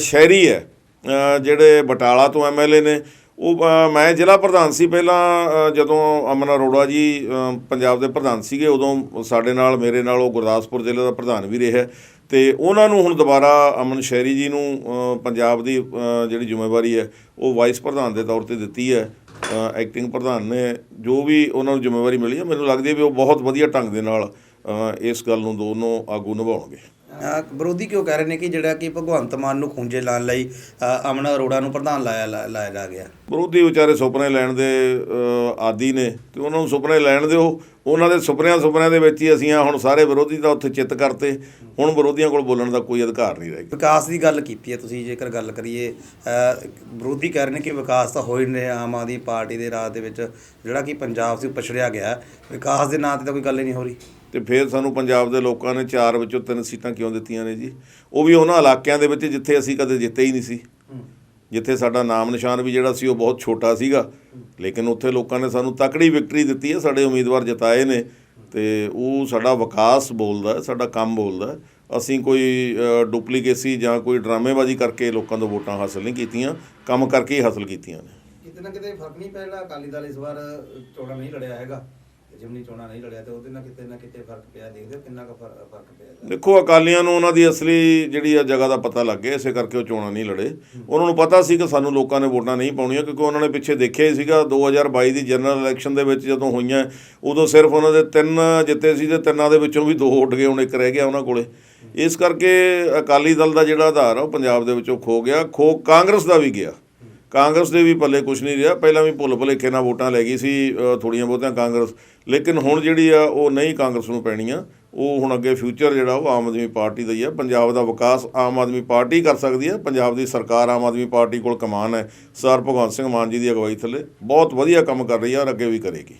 ਸ਼ਹਿਰੀ ਹੈ ਜਿਹੜੇ ਬਟਾਲਾ ਤੋਂ ਐਮਐਲਏ ਨੇ। ਉਹ ਮੈਂ ਜ਼ਿਲ੍ਹਾ ਪ੍ਰਧਾਨ ਸੀ ਪਹਿਲਾਂ ਜਦੋਂ ਅਮਨ ਅਰੋੜਾ ਜੀ ਪੰਜਾਬ ਦੇ ਪ੍ਰਧਾਨ ਸੀਗੇ, ਉਦੋਂ ਸਾਡੇ ਨਾਲ, ਮੇਰੇ ਨਾਲ ਉਹ ਗੁਰਦਾਸਪੁਰ ਜ਼ਿਲ੍ਹੇ ਦਾ ਪ੍ਰਧਾਨ ਵੀ ਰਿਹਾ। ਤੇ ਉਹਨਾਂ ਨੂੰ ਹੁਣ ਦੁਬਾਰਾ ਅਮਨ ਸ਼ਹਿਰੀ ਜੀ ਨੂੰ ਪੰਜਾਬ ਦੀ ਜਿਹੜੀ ਜ਼ਿੰਮੇਵਾਰੀ ਹੈ, ਉਹ ਵਾਈਸ ਪ੍ਰਧਾਨ ਦੇ ਤੌਰ ਤੇ ਦਿੱਤੀ ਹੈ। ਐਕਟਿੰਗ ਪ੍ਰਧਾਨ ਨੇ ਜੋ ਵੀ ਉਹਨਾਂ ਨੂੰ ਜ਼ਿੰਮੇਵਾਰੀ ਮਿਲੀ ਹੈ, ਮੈਨੂੰ ਲੱਗਦੀ ਹੈ ਵੀ ਉਹ ਬਹੁਤ ਵਧੀਆ ਢੰਗ ਦੇ ਨਾਲ ਇਸ ਗੱਲ ਨੂੰ ਦੋਨੋਂ ਆਗੂ ਨਿਭਾਉਣਗੇ। ਵਿਰੋਧੀ ਕਿਉਂ ਕਹਿ ਰਹੇ ਨੇ ਕਿ ਜਿਹੜਾ ਕਿ ਭਗਵੰਤ ਮਾਨ ਨੂੰ ਖੁੰਝੇ ਲਾਉਣ ਲਈ ਅਮਨ ਅਰੋੜਾ ਨੂੰ ਪ੍ਰਧਾਨ ਲਾਇਆ ਲਾਇਆ ਗਿਆ? ਵਿਰੋਧੀ ਵਿਚਾਰੇ ਸੁਪਨੇ ਲੈਣ ਦੇ ਆਦੀ ਨੇ ਤੇ ਉਹਨਾਂ ਨੂੰ ਸੁਪਨੇ ਲੈਣ ਦਿਓ। ਉਹਨਾਂ ਦੇ ਸੁਪਨਿਆਂ ਸੁਪਨਿਆਂ ਦੇ ਵਿੱਚ ਹੀ ਅਸੀਂ ਆ ਹੁਣ ਸਾਰੇ ਵਿਰੋਧੀ ਤਾਂ ਉੱਥੇ ਚਿੱਤ ਕਰਤੇ। ਹੁਣ ਵਿਰੋਧੀਆਂ ਕੋਲ ਬੋਲਣ ਦਾ ਕੋਈ ਅਧਿਕਾਰ ਨਹੀਂ ਰਹਿ ਗਿਆ। ਵਿਕਾਸ ਦੀ ਗੱਲ ਕੀਤੀ ਹੈ ਤੁਸੀਂ ਜੇਕਰ ਗੱਲ ਕਰੀਏ ਵਿਰੋਧੀ ਕਹਿ ਰਹੇ ਨੇ ਕਿ ਵਿਕਾਸ ਤਾਂ ਹੋ ਹੀ ਨਹੀਂ ਆਮ ਆਦਮੀ ਪਾਰਟੀ ਦੇ ਰਾਜ ਦੇ ਵਿੱਚ ਜਿਹੜਾ ਕਿ ਪੰਜਾਬ ਸੀ ਪਛੜਿਆ ਗਿਆ। ਵਿਕਾਸ ਦੇ ਨਾਂ ਤੇ ਤਾਂ ਕੋਈ ਗੱਲ ਹੀ ਨਹੀਂ ਹੋ ਰਹੀ। ਤੇ ਫਿਰ ਸਾਨੂੰ ਪੰਜਾਬ ਦੇ ਲੋਕਾਂ ਨੇ ਚਾਰ ਵਿੱਚੋਂ ਤਿੰਨ ਸੀਟਾਂ ਕਿਉਂ ਦਿੱਤੀਆਂ ਨੇ ਜੀ? ਉਹ ਵੀ ਉਹਨਾਂ ਇਲਾਕਿਆਂ ਦੇ ਵਿੱਚ ਜਿੱਥੇ ਅਸੀਂ ਕਦੇ ਜਿੱਤੇ ਹੀ ਨਹੀਂ ਸੀ। ਜਿੱਥੇ ਸਾਡਾ ਨਾਮ ਨਿਸ਼ਾਨ ਵੀ ਜਿਹੜਾ ਸੀ ਉਹ ਬਹੁਤ ਛੋਟਾ ਸੀਗਾ। ਲੇਕਿਨ ਉੱਥੇ ਲੋਕਾਂ ਨੇ ਸਾਨੂੰ ਤਕੜੀ ਵਿਕਟਰੀ ਦਿੱਤੀ ਹੈ ਸਾਡੇ ਉਮੀਦਵਾਰ ਜਿਤਾਏ ਨੇ ਤੇ ਉਹ ਸਾਡਾ ਵਿਕਾਸ ਬੋਲਦਾ ਸਾਡਾ ਕੰਮ ਬੋਲਦਾ। ਅਸੀਂ ਕੋਈ ਡੁਪਲੀਕੇਸੀ ਜਾਂ ਕੋਈ ਡਰਾਮੇਬਾਜ਼ੀ ਕਰਕੇ ਲੋਕਾਂ ਤੋਂ ਵੋਟਾਂ ਹਾਸਲ ਨਹੀਂ ਕੀਤੀਆਂ ਕੰਮ ਕਰਕੇ ਹੀ ਹਾਸਲ ਕੀਤੀਆਂ ਨੇ। ਕਿਤੇ ਨਾ ਕਿਤੇ ਫ਼ਰਕ ਨਹੀਂ ਪੈਣਾ ਅਕਾਲੀ ਦਲ ਇਸ ਵਾਰ ਚੋਣਾਂ ਨਹੀਂ ਲੜਿਆ ਹੈਗਾ। ਜਿਮਨੀ ਚੋਣਾਂ ਨਹੀਂ ਲੜਿਆ ਤੇ ਉਹਦੇ ਨਾਲ ਕਿਤੇ ਨਾ ਕਿਤੇ ਫ਼ਰਕ ਪਿਆ, ਦੇਖਦੇ ਹੋ ਕਿੰਨਾ ਕੁ ਫਰ- ਫ਼ਰਕ ਪਿਆ ਦੇਖੋ, ਅਕਾਲੀਆਂ ਨੂੰ ਉਹਨਾਂ ਦੀ ਅਸਲੀ ਜਿਹੜੀ ਆ ਜਗ੍ਹਾ ਦਾ ਪਤਾ ਲੱਗ ਗਿਆ, ਇਸੇ ਕਰਕੇ ਉਹ ਚੋਣਾਂ ਨਹੀਂ ਲੜੇ। ਉਹਨਾਂ ਨੂੰ ਪਤਾ ਸੀ ਕਿ ਸਾਨੂੰ ਲੋਕਾਂ ਨੇ ਵੋਟਾਂ ਨਹੀਂ ਪਾਉਣੀਆਂ, ਕਿਉਂਕਿ ਉਹਨਾਂ ਨੇ ਪਿੱਛੇ ਦੇਖਿਆ ਹੀ ਸੀਗਾ 2022 ਦੀ ਜਨਰਲ ਇਲੈਕਸ਼ਨ ਦੇ ਵਿੱਚ ਜਦੋਂ ਹੋਈਆਂ, ਉਦੋਂ ਸਿਰਫ ਉਹਨਾਂ ਦੇ ਤਿੰਨ ਜਿੱਤੇ ਸੀ ਤੇ ਤਿੰਨਾਂ ਦੇ ਵਿੱਚੋਂ ਵੀ ਦੋ ਉੱਡ ਗਏ, ਹੁਣ ਇੱਕ ਰਹਿ ਗਿਆ ਉਹਨਾਂ ਕੋਲੇ। ਇਸ ਕਰਕੇ ਅਕਾਲੀ ਦਲ ਦਾ ਜਿਹੜਾ ਆਧਾਰ ਆ, ਉਹ ਪੰਜਾਬ ਦੇ ਵਿੱਚੋਂ ਖੋ ਗਿਆ, ਖੋ ਕਾਂਗਰਸ ਦਾ ਵੀ ਗਿਆ। ਕਾਂਗਰਸ ਦੇ ਵੀ ਪੱਲੇ ਕੁਝ ਨਹੀਂ ਰਿਹਾ। ਪਹਿਲਾਂ ਵੀ ਭੁੱਲ ਭੁਲੇਖੇ ਨਾਲ ਵੋਟਾਂ ਲੈ ਗਈ ਸੀ ਅ, ਥੋੜੀਆਂ ਬਹੁਤੀਆਂ ਕਾਂਗਰਸ। ਲੇਕਿਨ ਹੁਣ ਜਿਹੜੀ ਆ ਉਹ ਨਹੀਂ ਕਾਂਗਰਸ ਨੂੰ ਪੈਣੀਆਂ। ਉਹ ਹੁਣ ਅੱਗੇ ਫਿਊਚਰ ਜਿਹੜਾ ਉਹ ਆਮ ਆਦਮੀ ਪਾਰਟੀ ਦਾ ਹੀ ਆ। ਪੰਜਾਬ ਦਾ ਵਿਕਾਸ ਆਮ ਆਦਮੀ ਪਾਰਟੀ ਕਰ ਸਕਦੀ ਹੈ ਪੰਜਾਬ ਦੀ ਸਰਕਾਰ ਆਮ ਆਦਮੀ ਪਾਰਟੀ ਕੋਲ ਕਮਾਨ ਹੈ। ਸਰ ਭਗਵੰਤ ਸਿੰਘ ਮਾਨ ਜੀ ਦੀ ਅਗਵਾਈ ਥੱਲੇ ਬਹੁਤ ਵਧੀਆ ਕੰਮ ਕਰ ਰਹੀ ਹੈ ਔਰ ਅੱਗੇ ਵੀ ਕਰੇਗੀ।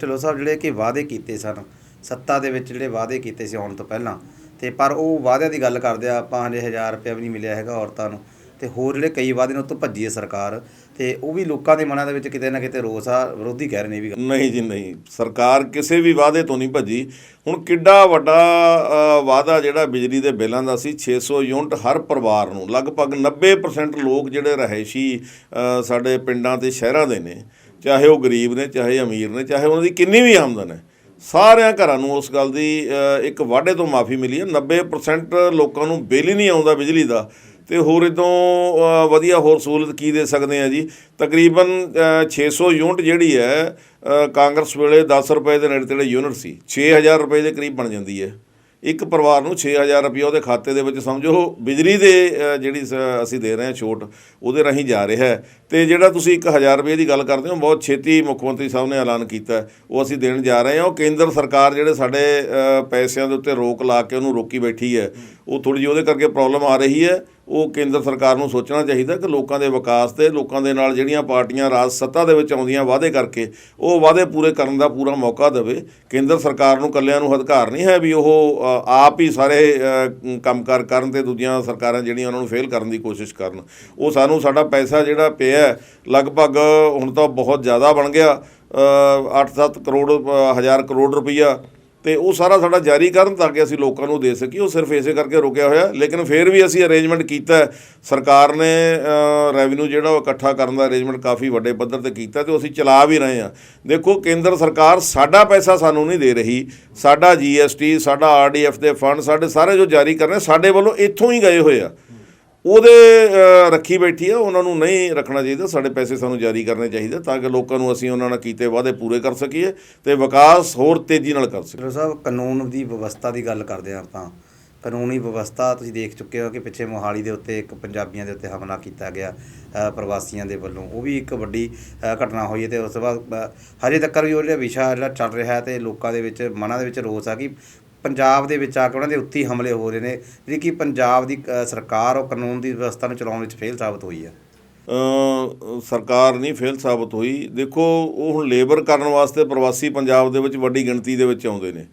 ਚਲੋ ਸਾਹਿਬ ਜਿਹੜੇ ਕਿ ਵਾਅਦੇ ਕੀਤੇ ਸਨ ਸੱਤਾ ਦੇ ਵਿੱਚ ਜਿਹੜੇ ਵਾਅਦੇ ਕੀਤੇ ਸੀ ਆਉਣ ਤੋਂ ਪਹਿਲਾਂ ਤੇ ਪਰ ਉਹ ਵਾਅਦਿਆਂ ਦੀ ਗੱਲ ਕਰਦੇ ਆ ਆਪਾਂ ਹਜੇ 1000 ਰੁਪਏ ਵੀ ਨਹੀਂ ਮਿਲਿਆ ਹੈਗਾ ਔਰਤਾਂ ਨੂੰ। ਤੇ ਹੋਰ ਜਿਹੜੇ ਕਈ ਵਾਅਦੇ ਨੇ ਉਹ ਤੋਂ ਭੱਜੀ ਹੈ ਸਰਕਾਰ ਤੇ ਉਹ ਵੀ ਲੋਕਾਂ ਦੇ ਮਨਾਂ ਦੇ ਵਿੱਚ ਕਿਤੇ ਨਾ ਕਿਤੇ ਰੋਸ ਆ ਵਿਰੋਧੀ ਕਹਿ ਰਹੇ ਨੇ ਇਹ ਵੀ ਗੱਲ। ਨਹੀਂ ਜੀ ਨਹੀਂ। ਸਰਕਾਰ ਕਿਸੇ ਵੀ ਵਾਅਦੇ ਤੋਂ ਨਹੀਂ ਭੱਜੀ। ਹੁਣ ਕਿੱਡਾ ਵੱਡਾ ਅ, ਵਾਅਦਾ ਜਿਹੜਾ ਬਿਜਲੀ ਦੇ ਬਿੱਲਾਂ ਦਾ ਸੀ 600 ਯੂਨਿਟ ਹਰ ਪਰਿਵਾਰ ਨੂੰ ਲਗਭਗ 90% ਲੋਕ ਜਿਹੜੇ ਰਹਿਸ਼ੀ ਅ, ਸਾਡੇ ਪਿੰਡਾਂ ਤੇ ਸ਼ਹਿਰਾਂ ਦੇ ਨੇ ਚਾਹੇ ਉਹ ਗਰੀਬ ਨੇ ਚਾਹੇ ਅਮੀਰ ਨੇ ਚਾਹੇ ਉਹਨਾਂ ਦੀ ਕਿੰਨੀ ਵੀ ਆਮਦਨ ਹੈ ਸਾਰਿਆਂ ਘਰਾਂ ਨੂੰ ਉਸ ਗੱਲ ਦੀ ਅ, ਇੱਕ ਵਾਅਦੇ ਤੋਂ ਮਾਫੀ ਮਿਲੀ ਹੈ। 90% ਲੋਕਾਂ ਨੂੰ ਬਿੱਲ ਹੀ ਨਹੀਂ ਆਉਂਦਾ ਬਿਜਲੀ ਦਾ। ਤੇ ਹੋਰ ਇਦੋਂ ਵਧੀਆ ਹੋਰ ਸਹੂਲਤ ਕੀ ਦੇ ਸਕਦੇ ਆ ਜੀ? ਤਕਰੀਬਨ ਅ, 600 ਯੂਨਿਟ ਜਿਹੜੀ ਹੈ ਕਾਂਗਰਸ ਵੇਲੇ 10 ਰੁਪਏ ਦੇ ਨੇੜੇ ਤੇੜੇ ਯੂਨਿਟ ਸੀ। 6000 ਰੁਪਏ ਦੇ ਕਰੀਬ ਬਣ ਜਾਂਦੀ ਹੈ। ਇੱਕ ਪਰਿਵਾਰ ਨੂੰ 6000 ਰੁਪਏ ਉਹਦੇ ਖਾਤੇ ਦੇ ਵਿੱਚ ਸਮਝੋ ਬਿਜਲੀ ਦੇ ਜਿਹੜੀ ਸ- ਅਸੀਂ ਦੇ ਰਹੇ ਹਾਂ ਛੋਟ ਉਹਦੇ ਰਾਹੀਂ ਜਾ ਰਿਹਾ ਹੈ। ਤੇ ਜਿਹੜਾ ਤੁਸੀਂ 1000 ਰੁਪਏ ਦੀ ਗੱਲ ਕਰਦੇ ਹੋ ਬਹੁਤ ਛੇਤੀ ਮੁੱਖ ਮੰਤਰੀ ਸਾਹਿਬ ਨੇ ਐਲਾਨ ਕੀਤਾ ਉਹ ਅਸੀਂ ਦੇਣ ਜਾ ਰਹੇ ਹਾਂ। ਉਹ ਕੇਂਦਰ ਸਰਕਾਰ ਜਿਹੜੇ ਸਾਡੇ ਪੈਸਿਆਂ ਦੇ ਉੱਤੇ ਰੋਕ ਲਾ ਕੇ ਉਹਨੂੰ ਰੋਕੀ ਬੈਠੀ ਹੈ ਉਹ ਥੋੜੀ ਜਿਹੀ ਉਹਦੇ ਕਰਕੇ ਪ੍ਰੋਬਲਮ ਆ ਰਹੀ ਹੈ। ਉਹ ਕੇਂਦਰ ਸਰਕਾਰ ਨੂੰ ਸੋਚਣਾ ਚਾਹੀਦਾ ਕਿ ਲੋਕਾਂ ਦੇ ਵਿਕਾਸ ਤੇ ਲੋਕਾਂ ਦੇ ਨਾਲ ਜਿਹੜੀਆਂ ਪਾਰਟੀਆਂ ਰਾਜ ਸੱਤਾ ਦੇ ਵਿੱਚ ਆਉਂਦੀਆਂ ਵਾਅਦੇ ਕਰਕੇ ਉਹ ਵਾਅਦੇ ਪੂਰੇ ਕਰਨ ਦਾ ਪੂਰਾ ਮੌਕਾ ਦੇਵੇ। ਕੇਂਦਰ ਸਰਕਾਰ ਨੂੰ ਕੱਲਿਆਂ ਨੂੰ ਅਧਿਕਾਰ ਨਹੀਂ ਹੈ ਵੀ ਉਹ ਆਪ ਹੀ ਸਾਰੇ ਅ, ਕੰਮਕਾਰ ਕਰਨ ਤੇ ਦੂਜੀਆਂ ਸਰਕਾਰਾਂ ਜਿਹੜੀਆਂ ਉਹਨਾਂ ਨੂੰ ਫੇਲ ਕਰਨ ਦੀ ਕੋਸ਼ਿਸ਼ ਕਰਨ। ਉਹ ਸਾਨੂੰ ਸਾਡਾ ਪੈਸਾ ਜਿਹੜਾ ਪਿਆ ਲਗਭਗ ਹੁਣ ਤਾਂ ਬਹੁਤ ਜ਼ਿਆਦਾ ਬਣ ਗਿਆ। 8-7 ਕਰੋੜ ਅ, ਹਜ਼ਾਰ ਕਰੋੜ ਰੁਪਈਆ ਤੇ ਉਹ ਸਾਰਾ ਸਾਡਾ ਜਾਰੀ ਕਰਨ ਤਾਂ ਕਿ ਅਸੀਂ ਲੋਕਾਂ ਨੂੰ ਦੇ ਸਕੀਏ। ਉਹ ਸਿਰਫ ਇਸੇ ਕਰਕੇ ਰੁਕਿਆ ਹੋਇਆ। ਲੇਕਿਨ ਫਿਰ ਵੀ ਅਸੀਂ ਅਰੇਂਜਮੈਂਟ ਕੀਤਾ ਸਰਕਾਰ ਨੇ ਰੈਵਨਿਊ ਜਿਹੜਾ ਉਹ ਇਕੱਠਾ ਕਰਨ ਦਾ ਅਰੇਂਜਮੈਂਟ ਕਾਫੀ ਵੱਡੇ ਪੱਧਰ ਤੇ ਕੀਤਾ ਤੇ ਉਹ ਅਸੀਂ ਚਲਾ ਵੀ ਰਹੇ ਹਾਂ। ਦੇਖੋ, ਕੇਂਦਰ ਸਰਕਾਰ ਸਾਡਾ ਪੈਸਾ ਸਾਨੂੰ ਨਹੀਂ ਦੇ ਰਹੀ। ਸਾਡਾ ਜੀਐਸਟੀ ਸਾਡਾ ਆਰਡੀਐਫ ਦੇ ਫੰਡ ਸਾਡੇ ਸਾਰੇ ਜੋ ਜਾਰੀ ਕਰ ਰਹੇ ਸਾਡੇ ਵੱਲੋਂ ਇੱਥੋਂ ਹੀ ਗਏ ਹੋਏ ਆ। ਉਹਦੇ ਰੱਖੀ ਬੈਠੀ ਆ, ਉਹਨਾਂ ਨੂੰ ਨਹੀਂ ਰੱਖਣਾ ਚਾਹੀਦਾ, ਸਾਡੇ ਪੈਸੇ ਸਾਨੂੰ ਜਾਰੀ ਕਰਨੇ ਚਾਹੀਦੇ, ਤਾਂ ਕਿ ਲੋਕਾਂ ਨੂੰ ਅਸੀਂ ਉਹਨਾਂ ਨਾਲ ਕੀਤੇ ਵਾਅਦੇ ਪੂਰੇ ਕਰ ਸਕੀਏ ਤੇ ਵਿਕਾਸ ਹੋਰ ਤੇਜ਼ੀ ਨਾਲ ਕਰ ਸਕੀਏ। ਚਲੋ ਸਾਹਿਬ, ਕਾਨੂੰਨ ਦੀ ਵਿਵਸਥਾ ਦੀ ਗੱਲ ਕਰਦੇ ਹਾਂ ਆਪਾਂ। ਕਾਨੂੰਨੀ ਵਿਵਸਥਾ ਤੁਸੀਂ ਦੇਖ ਚੁੱਕੇ ਹੋ ਕਿ ਪਿੱਛੇ ਮੋਹਾਲੀ ਦੇ ਉੱਤੇ ਇੱਕ ਪੰਜਾਬੀਆਂ ਦੇ ਉੱਤੇ ਹਮਲਾ ਕੀਤਾ ਗਿਆ ਪ੍ਰਵਾਸੀਆਂ ਦੇ ਵੱਲੋਂ। ਉਹ ਵੀ ਇੱਕ ਵੱਡੀ ਘਟਨਾ ਹੋਈ ਹੈ ਤੇ ਉਸ ਤੋਂ ਬਾਅਦ ਹਜੇ ਤੱਕ ਵੀ ਉਹ ਜਿਹੜਾ ਵਿਸ਼ਾ ਜਿਹੜਾ ਚੱਲ ਰਿਹਾ ਹੈ ਤੇ ਲੋਕਾਂ ਦੇ ਵਿੱਚ, ਮਨਾਂ ਦੇ ਵਿੱਚ ਰੋਸ ਆ ਕਿ ਪੰਜਾਬ ਦੇ ਵਿੱਚ ਆ ਕੇ ਉਹਨਾਂ ਦੇ ਉੱਤੇ ਹਮਲੇ ਹੋ ਰਹੇ ਨੇ, ਜਿਹੜੀ ਕਿ ਪੰਜਾਬ ਦੀ ਸਰਕਾਰ ਉਹ ਕਾਨੂੰਨ ਦੀ ਵਿਵਸਥਾ ਨੂੰ ਚਲਾਉਣ ਵਿੱਚ ਫੇਲ ਸਾਬਤ ਹੋਈ ਹੈ। ਸਰਕਾਰ ਨਹੀਂ ਫੇਲ ਸਾਬਤ ਹੋਈ। ਦੇਖੋ, ਉਹ ਹੁਣ ਲੇਬਰ ਕਰਨ ਵਾਸਤੇ ਪ੍ਰਵਾਸੀ ਪੰਜਾਬ ਦੇ ਵਿੱਚ ਵੱਡੀ ਗਿਣਤੀ ਦੇ ਵਿੱਚ ਆਉਂਦੇ ਨੇ।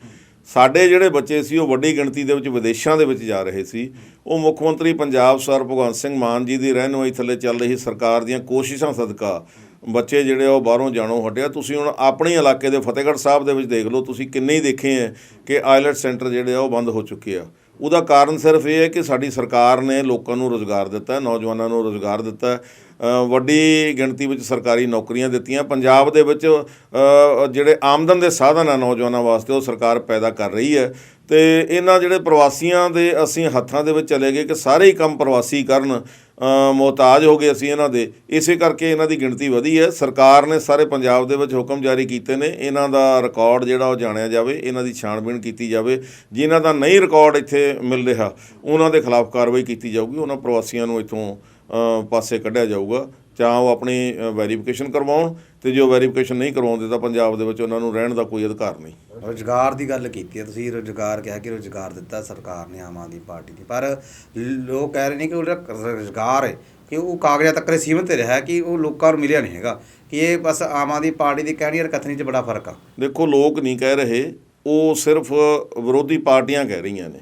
ਸਾਡੇ ਜਿਹੜੇ ਬੱਚੇ ਸੀ, ਉਹ ਵੱਡੀ ਗਿਣਤੀ ਦੇ ਵਿੱਚ ਵਿਦੇਸ਼ਾਂ ਦੇ ਵਿੱਚ ਜਾ ਰਹੇ ਸੀ। ਉਹ ਮੁੱਖ ਮੰਤਰੀ ਪੰਜਾਬ ਸਰ ਭਗਵੰਤ ਸਿੰਘ ਮਾਨ ਜੀ ਦੀ ਰਹਿਨੁਮਾਈ ਥੱਲੇ ਚੱਲ ਰਹੀ ਸਰਕਾਰ ਦੀਆਂ ਕੋਸ਼ਿਸ਼ਾਂ ਸਦਕਾ ਬੱਚੇ ਜਿਹੜੇ ਆ ਉਹ ਬਾਹਰੋਂ ਜਾਣੋਂ ਹਟਿਆ। ਤੁਸੀਂ ਹੁਣ ਆਪਣੇ ਇਲਾਕੇ ਦੇ ਫਤਿਹਗੜ੍ਹ ਸਾਹਿਬ ਦੇ ਵਿੱਚ ਦੇਖ ਲਓ, ਤੁਸੀਂ ਕਿੰਨੇ ਹੀ ਦੇਖੇ ਹੈ ਕਿ ਆਇਲਟ ਸੈਂਟਰ ਜਿਹੜੇ ਆ ਉਹ ਬੰਦ ਹੋ ਚੁੱਕੇ ਆ। ਉਹਦਾ ਕਾਰਨ ਸਿਰਫ ਇਹ ਹੈ ਕਿ ਸਾਡੀ ਸਰਕਾਰ ਨੇ ਲੋਕਾਂ ਨੂੰ ਰੋਜ਼ਗਾਰ ਦਿੱਤਾ ਨੌਜਵਾਨਾਂ ਨੂੰ ਰੋਜ਼ਗਾਰ ਦਿੱਤਾ ਵੱਡੀ ਗਿਣਤੀ ਵਿੱਚ ਸਰਕਾਰੀ ਨੌਕਰੀਆਂ ਦਿੱਤੀਆਂ। ਪੰਜਾਬ ਦੇ ਵਿੱਚ ਜਿਹੜੇ ਆਮਦਨ ਦੇ ਸਾਧਨ ਆ ਨੌਜਵਾਨਾਂ ਵਾਸਤੇ, ਉਹ ਸਰਕਾਰ ਪੈਦਾ ਕਰ ਰਹੀ ਹੈ। ਤੇ ਇਹਨਾਂ ਜਿਹੜੇ ਪ੍ਰਵਾਸੀਆਂ ਦੇ ਅਸੀਂ ਹੱਥਾਂ ਦੇ ਵਿੱਚ ਚਲੇ ਗਏ ਕਿ ਸਾਰੇ ਹੀ ਕੰਮ ਪ੍ਰਵਾਸੀ ਕਰਨ ਅ, ਮੁਹਤਾਜ ਹੋ ਗਏ ਅਸੀਂ ਇਹਨਾਂ ਦੇ। ਇਸੇ ਕਰਕੇ ਇਹਨਾਂ ਦੀ ਗਿਣਤੀ ਵਧੀ ਹੈ। ਸਰਕਾਰ ਨੇ ਸਾਰੇ ਪੰਜਾਬ ਦੇ ਵਿੱਚ ਹੁਕਮ ਜਾਰੀ ਕੀਤੇ ਨੇ। ਇਹਨਾਂ ਦਾ ਰਿਕਾਰਡ ਜਿਹੜਾ ਉਹ ਜਾਣਿਆ ਜਾਵੇ ਇਹਨਾਂ ਦੀ ਛਾਣਬੀਣ ਕੀਤੀ ਜਾਵੇ। ਜਿਨ੍ਹਾਂ ਦਾ ਨਹੀਂ ਰਿਕਾਰਡ ਇੱਥੇ ਮਿਲ ਰਿਹਾ ਉਹਨਾਂ ਦੇ ਖਿਲਾਫ ਕਾਰਵਾਈ ਕੀਤੀ ਜਾਊਗੀ। ਉਹਨਾਂ ਪ੍ਰਵਾਸੀਆਂ ਨੂੰ ਇੱਥੋਂ ਪਾਸੇ ਕੱਢਿਆ ਜਾਊਗਾ। ਜਾਂ ਉਹ ਆਪਣੀ ਵੈਰੀਫਿਕੇਸ਼ਨ ਕਰਵਾਉਣ। ਤੇ ਜੋ ਵੈਰੀਫਿਕੇਸ਼ਨ ਨਹੀਂ ਕਰਵਾਉਂਦੇ ਤਾਂ ਪੰਜਾਬ ਦੇ ਵਿੱਚ ਉਹਨਾਂ ਨੂੰ ਰਹਿਣ ਦਾ ਕੋਈ ਅਧਿਕਾਰ ਨਹੀਂ। ਰੋਜ਼ਗਾਰ ਦੀ ਗੱਲ ਕੀਤੀ ਹੈ ਤੁਸੀਂ ਰੋਜ਼ਗਾਰ ਕਿਹਾ ਕਿ ਰੋਜ਼ਗਾਰ ਦਿੱਤਾ ਸਰਕਾਰ ਨੇ ਆਮ ਆਦਮੀ ਪਾਰਟੀ ਨੇ ਪਰ ਲੋਕ ਕਹਿ ਰਹੇ ਨੇ ਕਿ ਉਹ ਰੋਜ਼ਗਾਰ ਹੈ ਕਿ ਉਹ ਕਾਗਜ਼ਾਂ ਤੱਕ ਸੀਮਿਤ ਰਿਹਾ ਕਿ ਉਹ ਲੋਕਾਂ ਨੂੰ ਮਿਲਿਆ ਨਹੀਂ ਹੈਗਾ ਕਿ ਇਹ ਬਸ ਆਮ ਆਦਮੀ ਪਾਰਟੀ ਦੀ ਕਹਿਣੀ ਔਰ ਕਥਨੀ 'ਚ ਬੜਾ ਫ਼ਰਕ ਆ। ਦੇਖੋ ਲੋਕ ਨਹੀਂ ਕਹਿ ਰਹੇ ਉਹ ਸਿਰਫ ਵਿਰੋਧੀ ਪਾਰਟੀਆਂ ਕਹਿ ਰਹੀਆਂ ਨੇ।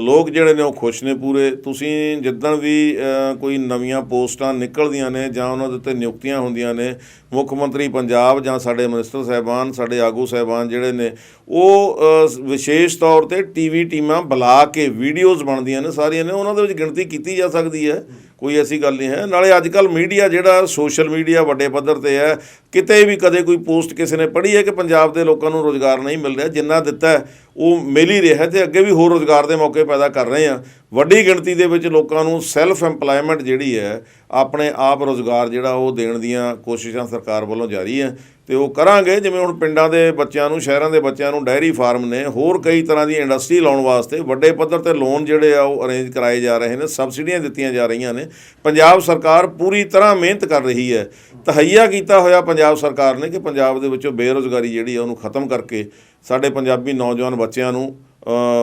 ਲੋਕ ਜਿਹੜੇ ਨੇ ਉਹ ਖੁਸ਼ ਨੇ ਪੂਰੇ। ਤੁਸੀਂ ਜਿੱਦਣ ਵੀ ਕੋਈ ਨਵੀਆਂ ਪੋਸਟਾਂ ਨਿਕਲਦੀਆਂ ਨੇ ਜਾਂ ਉਹਨਾਂ ਦੇ ਉੱਤੇ ਨਿਯੁਕਤੀਆਂ ਹੁੰਦੀਆਂ ਨੇ, ਮੁੱਖ ਮੰਤਰੀ ਪੰਜਾਬ ਜਾਂ ਸਾਡੇ ਮਿਨਿਸਟਰ ਸਾਹਿਬਾਨ, ਸਾਡੇ ਆਗੂ ਸਾਹਿਬਾਨ ਜਿਹੜੇ ਨੇ, ਉਹ ਵਿਸ਼ੇਸ਼ ਤੌਰ ਤੇ ਟੀਵੀ ਟੀਮਾਂ ਬੁਲਾ ਕੇ ਵੀਡੀਓਜ਼ ਬਣਦੀਆਂ ਨੇ ਸਾਰੀਆਂ ਨੇ, ਉਹਨਾਂ ਦੇ ਵਿੱਚ ਗਿਣਤੀ ਕੀਤੀ ਜਾ ਸਕਦੀ ਹੈ। ਕੋਈ ਐਸੀ ਗੱਲ ਨਹੀਂ ਹੈ। ਨਾਲੇ ਅੱਜ ਕੱਲ ਮੀਡੀਆ ਜਿਹੜਾ, ਸੋਸ਼ਲ ਮੀਡੀਆ ਵੱਡੇ ਪੱਧਰ ਤੇ ਹੈ ਕਿਤੇ ਵੀ ਕਦੇ ਕੋਈ ਪੋਸਟ ਕਿਸੇ ਨੇ ਪੜ੍ਹੀ ਹੈ ਕਿ ਪੰਜਾਬ ਦੇ ਲੋਕਾਂ ਨੂੰ ਰੋਜ਼ਗਾਰ ਨਹੀਂ ਮਿਲ ਰਿਹਾ, ਜਿੰਨਾ ਦਿੱਤਾ ਉਹ ਮਿਲ ਹੀ ਰਿਹਾ ਤੇ ਅੱਗੇ ਵੀ ਹੋਰ ਰੋਜ਼ਗਾਰ ਦੇ ਮੌਕੇ ਪੈਦਾ ਕਰ ਰਹੇ ਆ ਵੱਡੀ ਗਿਣਤੀ ਦੇ ਵਿੱਚ ਲੋਕਾਂ ਨੂੰ ਸੈਲਫ ਐਮਪਲੋਇਮੈਂਟ ਜਿਹੜੀ ਹੈ, ਆਪਣੇ ਆਪ ਰੋਜ਼ਗਾਰ ਜਿਹੜਾ ਉਹ ਦੇਣ ਦੀਆਂ ਕੋਸ਼ਿਸ਼ਾਂ ਸਰਕਾਰ ਵੱਲੋਂ ਜਾਰੀ ਹੈ ਤੇ ਉਹ ਕਰਾਂਗੇ। ਜਿਵੇਂ ਹੁਣ ਪਿੰਡਾਂ ਦੇ ਬੱਚਿਆਂ ਨੂੰ, ਸ਼ਹਿਰਾਂ ਦੇ ਬੱਚਿਆਂ ਨੂੰ ਡਾਇਰੀ ਫਾਰਮ ਨੇ ਹੋਰ ਕਈ ਤਰ੍ਹਾਂ ਦੀ ਇੰਡਸਟਰੀ ਲਾਉਣ ਵਾਸਤੇ ਵੱਡੇ ਪੱਧਰ ਤੇ ਲੋਨ ਜਿਹੜੇ ਆ ਉਹ ਅਰੇਂਜ ਕਰਾਏ ਜਾ ਰਹੇ ਨੇ, ਸਬਸਿਡੀਆਂ ਦਿੱਤੀਆਂ ਜਾ ਰਹੀਆਂ ਨੇ। ਪੰਜਾਬ ਸਰਕਾਰ ਪੂਰੀ ਤਰ੍ਹਾਂ ਮਿਹਨਤ ਕਰ ਰਹੀ ਹੈ। ਤਹਈਆ ਕੀਤਾ ਹੋਇਆ ਪੰਜਾਬ ਸਰਕਾਰ ਨੇ ਕਿ ਪੰਜਾਬ ਦੇ ਵਿੱਚੋਂ ਬੇਰੋਜ਼ਗਾਰੀ ਜਿਹੜੀ ਆ ਉਹਨੂੰ ਖਤਮ ਕਰਕੇ ਸਾਡੇ ਪੰਜਾਬੀ ਨੌਜਵਾਨ ਬੱਚਿਆਂ ਨੂੰ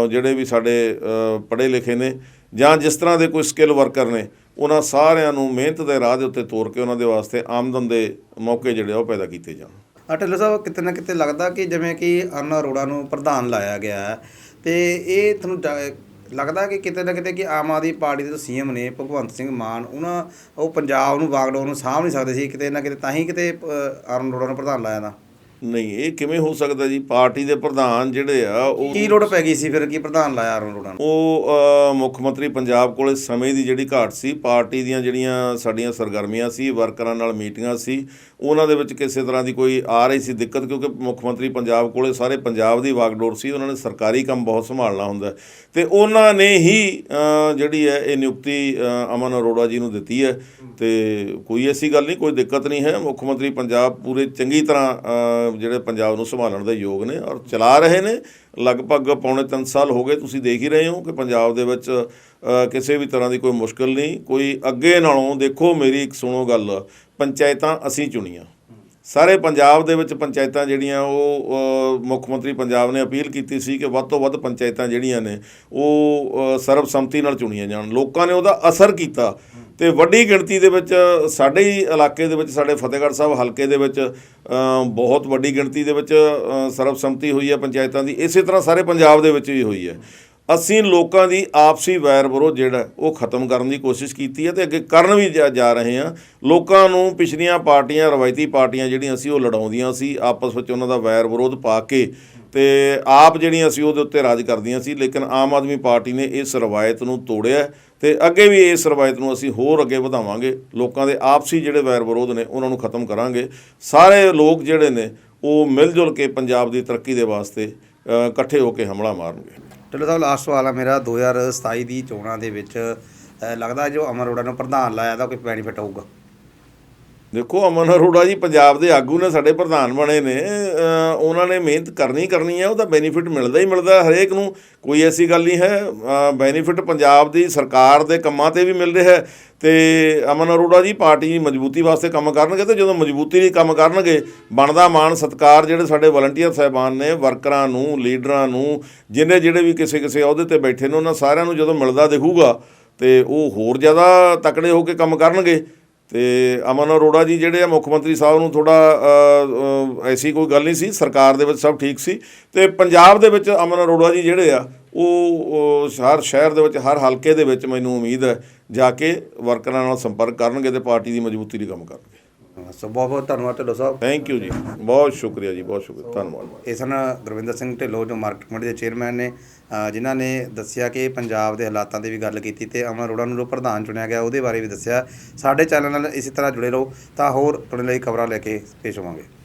ਜਿਹੜੇ ਵੀ ਸਾਡੇ ਪੜ੍ਹੇ ਲਿਖੇ ਨੇ ਜਾਂ ਜਿਸ ਤਰ੍ਹਾਂ ਦੇ ਕੋਈ ਸਕਿੱਲ ਵਰਕਰ ਨੇ, ਉਹਨਾਂ ਸਾਰਿਆਂ ਨੂੰ ਮਿਹਨਤ ਦੇ ਰਾਹ ਦੇ ਉੱਤੇ ਤੋਰ ਕੇ ਉਹਨਾਂ ਦੇ ਵਾਸਤੇ ਆਮਦਨ ਦੇ ਮੌਕੇ ਜਿਹੜੇ ਆ ਉਹ ਪੈਦਾ ਕੀਤੇ ਜਾਣ। ਆ ਸਾਹਿਬ, ਕਿਤੇ ਨਾ ਕਿਤੇ ਲੱਗਦਾ ਕਿ ਜਿਵੇਂ ਕਿ ਅਰਨ ਅਰੋੜਾ ਨੂੰ ਪ੍ਰਧਾਨ ਲਾਇਆ ਗਿਆ ਹੈ ਤੇ ਇਹ ਤੁਹਾਨੂੰ ਲੱਗਦਾ ਕਿ ਕਿਤੇ ਨਾ ਕਿਤੇ ਕਿ ਆਮ ਆਦਮੀ ਪਾਰਟੀ ਦੇ ਸੀਐਮ ਨੇ ਭਗਵੰਤ ਸਿੰਘ ਮਾਨ ਉਹਨਾਂ ਉਹ ਪੰਜਾਬ ਨੂੰ ਵਾਗਡੋਰ ਨੂੰ ਸਾਂਭ ਨਹੀਂ ਸਕਦੇ ਸੀ। ਕਿਤੇ ਨਾ ਕਿਤੇ ਤਾਂ ਹੀ ਕਿਤੇ ਅਰਨ ਅਰੋੜਾ ਨੂੰ ਪ੍ਰਧਾਨ ਲਾਇਆ ਨਾ। ਨਹੀਂ ਇਹ ਕਿਵੇਂ ਹੋ ਸਕਦਾ ਜੀ? ਪਾਰਟੀ ਦੇ ਪ੍ਰਧਾਨ ਜਿਹੜੇ ਆ ਉਹ ਕੀ ਲੋੜ ਪੈ ਗਈ ਸੀ ਫਿਰ? ਕੀ ਪ੍ਰਧਾਨ ਲਾਇਆ ਅਰਨ ਅਰੋੜਾ ਨੂੰ? ਉਹ ਮੁੱਖ ਮੰਤਰੀ ਪੰਜਾਬ ਕੋਲੇ ਸਮੇਂ ਦੀ ਜਿਹੜੀ ਘਾਟ ਸੀ ਪਾਰਟੀ ਦੀਆਂ ਜਿਹੜੀਆਂ ਸਾਡੀਆਂ ਸਰਗਰਮੀਆਂ ਸੀ ਵਰਕਰਾਂ ਨਾਲ ਮੀਟਿੰਗਾਂ ਸੀ ਉਹਨਾਂ ਦੇ ਵਿੱਚ ਕਿਸੇ ਤਰ੍ਹਾਂ ਦੀ ਕੋਈ ਆ ਰਹੀ ਸੀ ਦਿੱਕਤ, ਕਿਉਂਕਿ ਮੁੱਖ ਮੰਤਰੀ ਪੰਜਾਬ ਕੋਲੇ ਸਾਰੇ ਪੰਜਾਬ ਦੀ ਵਾਗਡੋਰ ਸੀ, ਉਹਨਾਂ ਨੇ ਸਰਕਾਰੀ ਕੰਮ ਬਹੁਤ ਸੰਭਾਲਣਾ ਹੁੰਦਾ। ਹੈ। ਤੇ ਉਹਨਾਂ ਨੇ ਹੀ ਜਿਹੜੀ ਹੈ, ਇਹ ਨਿਯੁਕਤੀ ਅਮਨ ਅਰੋੜਾ ਜੀ ਨੂੰ ਦਿੱਤੀ ਹੈ। ਤੇ ਕੋਈ ਐਸੀ ਗੱਲ ਨਹੀਂ, ਕੋਈ ਦਿੱਕਤ ਨਹੀਂ ਹੈ। ਮੁੱਖ ਮੰਤਰੀ ਪੰਜਾਬ ਪੂਰੇ ਚੰਗੀ ਤਰ੍ਹਾਂ ਜਿਹੜੇ ਪੰਜਾਬ ਨੂੰ ਸੰਭਾਲਣ ਦੇ ਯੋਗ ਨੇ ਔਰ ਚਲਾ ਰਹੇ ਨੇ। ਲਗਭਗ ਪੌਣੇ 3 ਸਾਲ ਹੋ ਗਏ ਤੁਸੀਂ ਦੇਖ ਹੀ ਰਹੇ ਹੋ ਕਿ ਪੰਜਾਬ ਦੇ ਵਿੱਚ ਕਿਸੇ ਵੀ ਤਰ੍ਹਾਂ ਦੀ ਕੋਈ ਮੁਸ਼ਕਲ ਨਹੀਂ। ਕੋਈ ਅੱਗੇ ਨਾਲੋਂ ਦੇਖੋ ਮੇਰੀ ਇੱਕ ਸੁਣੋ ਗੱਲ ਪੰਚਾਇਤਾਂ ਅਸੀਂ ਚੁਣੀਆਂ। ਸਾਰੇ ਪੰਜਾਬ ਦੇ ਵਿੱਚ ਪੰਚਾਇਤਾਂ ਜਿਹੜੀਆਂ ਉਹ ਮੁੱਖ ਮੰਤਰੀ ਪੰਜਾਬ ਨੇ ਅਪੀਲ ਕੀਤੀ ਸੀ ਕਿ ਵੱਧ ਤੋਂ ਵੱਧ ਪੰਚਾਇਤਾਂ ਜਿਹੜੀਆਂ ਨੇ ਉਹ ਸਰਬਸੰਮਤੀ ਨਾਲ ਚੁਣੀਆਂ ਜਾਣ। ਲੋਕਾਂ ਨੇ ਉਹਦਾ ਅਸਰ ਕੀਤਾ ਤੇ ਵੱਡੀ ਗਿਣਤੀ ਦੇ ਵਿੱਚ ਸਾਡੇ ਹੀ ਇਲਾਕੇ ਦੇ ਵਿੱਚ, ਸਾਡੇ ਫਤਿਹਗੜ੍ਹ ਸਾਹਿਬ ਹਲਕੇ ਦੇ ਵਿੱਚ ਬਹੁਤ ਵੱਡੀ ਗਿਣਤੀ ਦੇ ਵਿੱਚ ਸਰਬਸੰਮਤੀ ਹੋਈ ਹੈ ਪੰਚਾਇਤਾਂ ਦੀ। ਇਸੇ ਤਰ੍ਹਾਂ ਸਾਰੇ ਪੰਜਾਬ ਦੇ ਵਿੱਚ ਵੀ ਹੋਈ ਹੈ। ਅਸੀਂ ਲੋਕਾਂ ਦੀ ਆਪਸੀ ਵੈਰ ਵਿਰੋਧ ਜਿਹੜਾ ਉਹ ਖਤਮ ਕਰਨ ਦੀ ਕੋਸ਼ਿਸ਼ ਕੀਤੀ ਹੈ ਤੇ ਅੱਗੇ ਕਰਨ ਵੀ ਜਾ- ਰਹੇ ਹਾਂ। ਲੋਕਾਂ ਨੂੰ ਪਿਛਲੀਆਂ ਪਾਰਟੀਆਂ, ਰਵਾਇਤੀ ਪਾਰਟੀਆਂ ਜਿਹੜੀਆਂ ਸੀ, ਉਹ ਲੜਾਉਂਦੀਆਂ ਸੀ, ਆਪਸ ਵਿੱਚ ਉਹਨਾਂ ਦਾ ਵੈਰ ਵਿਰੋਧ ਪਾ ਕੇ ਤੇ ਆਪ ਜਿਹੜੀਆਂ ਸੀ, ਉਹਦੇ ਉੱਤੇ ਰਾਜ ਕਰਦੀਆਂ ਸੀ, ਲੇਕਿਨ ਆਮ ਆਦਮੀ ਪਾਰਟੀ ਨੇ ਇਸ ਰਵਾਇਤ ਨੂੰ ਤੋੜਿਆ ਤੇ ਅੱਗੇ ਵੀ ਇਸ ਰਵਾਇਤ ਨੂੰ ਅਸੀਂ ਹੋਰ ਅੱਗੇ ਵਧਾਵਾਂਗੇ। ਲੋਕਾਂ ਦੇ ਆਪਸੀ ਜਿਹੜੇ ਵੈਰ ਵਿਰੋਧ ਨੇ, ਉਹਨਾਂ ਨੂੰ ਖਤਮ ਕਰਾਂਗੇ। ਸਾਰੇ ਲੋਕ ਜਿਹੜੇ ਨੇ, ਉਹ ਮਿਲ ਜੁਲ ਕੇ ਪੰਜਾਬ ਦੀ ਤਰੱਕੀ ਦੇ ਵਾਸਤੇ ਇਕੱਠੇ ਹੋ ਕੇ ਹਮਲਾ ਮਾਰਨਗੇ। ਢਿੱਲੋਂ ਸਾਹਿਬ ਲਾਸਟ ਸਵਾਲ ਆ ਮੇਰਾ 2027 ਦੀ ਚੋਣਾਂ ਦੇ ਵਿੱਚ ਅ, ਲੱਗਦਾ ਜੋ ਅਮਰ ਅਰੋੜਾ ਨੂੰ ਪ੍ਰਧਾਨ ਲਾਇਆ ਦਾ ਕੋਈ ਬੈਨੀਫਿਟ ਹੋਊਗਾ? ਦੇਖੋ ਅਮਨ ਅਰੋੜਾ ਜੀ ਪੰਜਾਬ ਦੇ ਆਗੂ ਨੇ, ਸਾਡੇ ਪ੍ਰਧਾਨ ਬਣੇ ਨੇ ਉਹਨਾਂ ਨੇ ਮਿਹਨਤ ਕਰਨੀ ਕਰਨੀ ਹੈ ਉਹਦਾ ਬੈਨੀਫਿਟ ਮਿਲਦਾ ਹੀ ਮਿਲਦਾ ਹਰੇਕ ਨੂੰ, ਕੋਈ ਐਸੀ ਗੱਲ ਨਹੀਂ ਹੈ ਬੈਨੀਫਿਟ ਪੰਜਾਬ ਦੀ ਸਰਕਾਰ ਦੇ ਕੰਮਾਂ ਤੇ ਵੀ ਮਿਲ ਰਿਹਾ ਹੈ ਤੇ ਅਮਨ ਅਰੋੜਾ ਜੀ ਪਾਰਟੀ ਦੀ ਮਜ਼ਬੂਤੀ ਵਾਸਤੇ ਕੰਮ ਕਰਨਗੇ ਤੇ ਜਦੋਂ ਮਜ਼ਬੂਤੀ ਲਈ ਕੰਮ ਕਰਨਗੇ, ਬਣਦਾ ਮਾਣ ਸਤਕਾਰ ਜਿਹੜੇ ਸਾਡੇ ਵਲੰਟੀਅਰ ਸਾਹਿਬਾਨ ਨੇ ਵਰਕਰਾਂ ਨੂੰ ਲੀਡਰਾਂ ਨੂੰ, ਜਿੰਨੇ ਜਿਹੜੇ ਵੀ ਕਿਸੇ ਕਿਸੇ ਅਹੁਦੇ ਤੇ ਬੈਠੇ ਨੇ, ਉਹਨਾਂ ਸਾਰਿਆਂ ਨੂੰ ਜਦੋਂ ਮਿਲਦਾ ਦਿਖੂਗਾ ਤੇ ਉਹ ਹੋਰ ਜ਼ਿਆਦਾ ਤਕੜੇ ਹੋ ਕੇ ਕੰਮ ਕਰਨਗੇ। ਤੇ ਅਮਨ ਅਰੋੜਾ ਜੀ ਜਿਹੜੇ ਆ ਮੁੱਖ ਮੰਤਰੀ ਸਾਹਿਬ ਨੂੰ ਥੋੜਾ ਐਸੀ ਕੋਈ ਗੱਲ ਨਹੀਂ ਸੀ, ਸਰਕਾਰ ਦੇ ਵਿੱਚ ਸਭ ਠੀਕ ਸੀ। ਤੇ ਪੰਜਾਬ ਦੇ ਵਿੱਚ ਅਮਨ ਅਰੋੜਾ ਜੀ ਜਿਹੜੇ ਆ ਉਹ ਹਰ ਸ਼ਹਿਰ ਦੇ ਵਿੱਚ, ਹਰ ਹਲਕੇ ਦੇ ਵਿੱਚ ਮੈਨੂੰ ਉਮੀਦ ਹੈ, ਜਾ ਕੇ ਵਰਕਰਾਂ ਨਾਲ ਸੰਪਰਕ ਕਰਨਗੇ ਤੇ ਪਾਰਟੀ ਦੀ ਮਜ਼ਬੂਤੀ ਲਈ ਕੰਮ ਕਰਨਗੇ। ਅ, ਸੋ ਬਹੁਤ ਬਹੁਤ ਧੰਨਵਾਦ ਢਿੱਲੋਂ ਸਾਹਿਬ। ਥੈਂਕ ਯੂ ਜੀ। ਬਹੁਤ ਸ਼ੁਕਰੀਆ ਜੀ ਬਹੁਤ ਸ਼ੁਕਰੀਆ। ਧੰਨਵਾਦ। ਇਹ ਸਨ ਗੁਰਵਿੰਦਰ ਸਿੰਘ ਢਿੱਲੋਂ ਜੋ ਮਾਰਕੀਟ ਕਮੇਟੀ ਦੇ ਚੇਅਰਮੈਨ ਨੇ ਜਿਨ੍ਹਾਂ ਨੇ ਦੱਸਿਆ ਕਿ ਪੰਜਾਬ ਦੇ ਹਾਲਾਤਾਂ ਦੀ ਵੀ ਗੱਲ ਕੀਤੀ ਤੇ ਅਮਰ ਅਰੋੜਾ ਨੂੰ ਜੋ ਪ੍ਰਧਾਨ ਚੁਣਿਆ ਗਿਆ ਉਹਦੇ ਬਾਰੇ ਵੀ ਦੱਸਿਆ। ਸਾਡੇ ਚੈਨਲ ਨਾਲ ਇਸੇ ਤਰ੍ਹਾਂ ਜੁੜੇ ਰਹੋ ਤਾਂ ਹੋਰ ਤੁਹਾਡੇ ਲਈ ਖਬਰਾਂ ਲੈ ਕੇ ਪੇਸ਼ ਹੋਵਾਂਗੇ।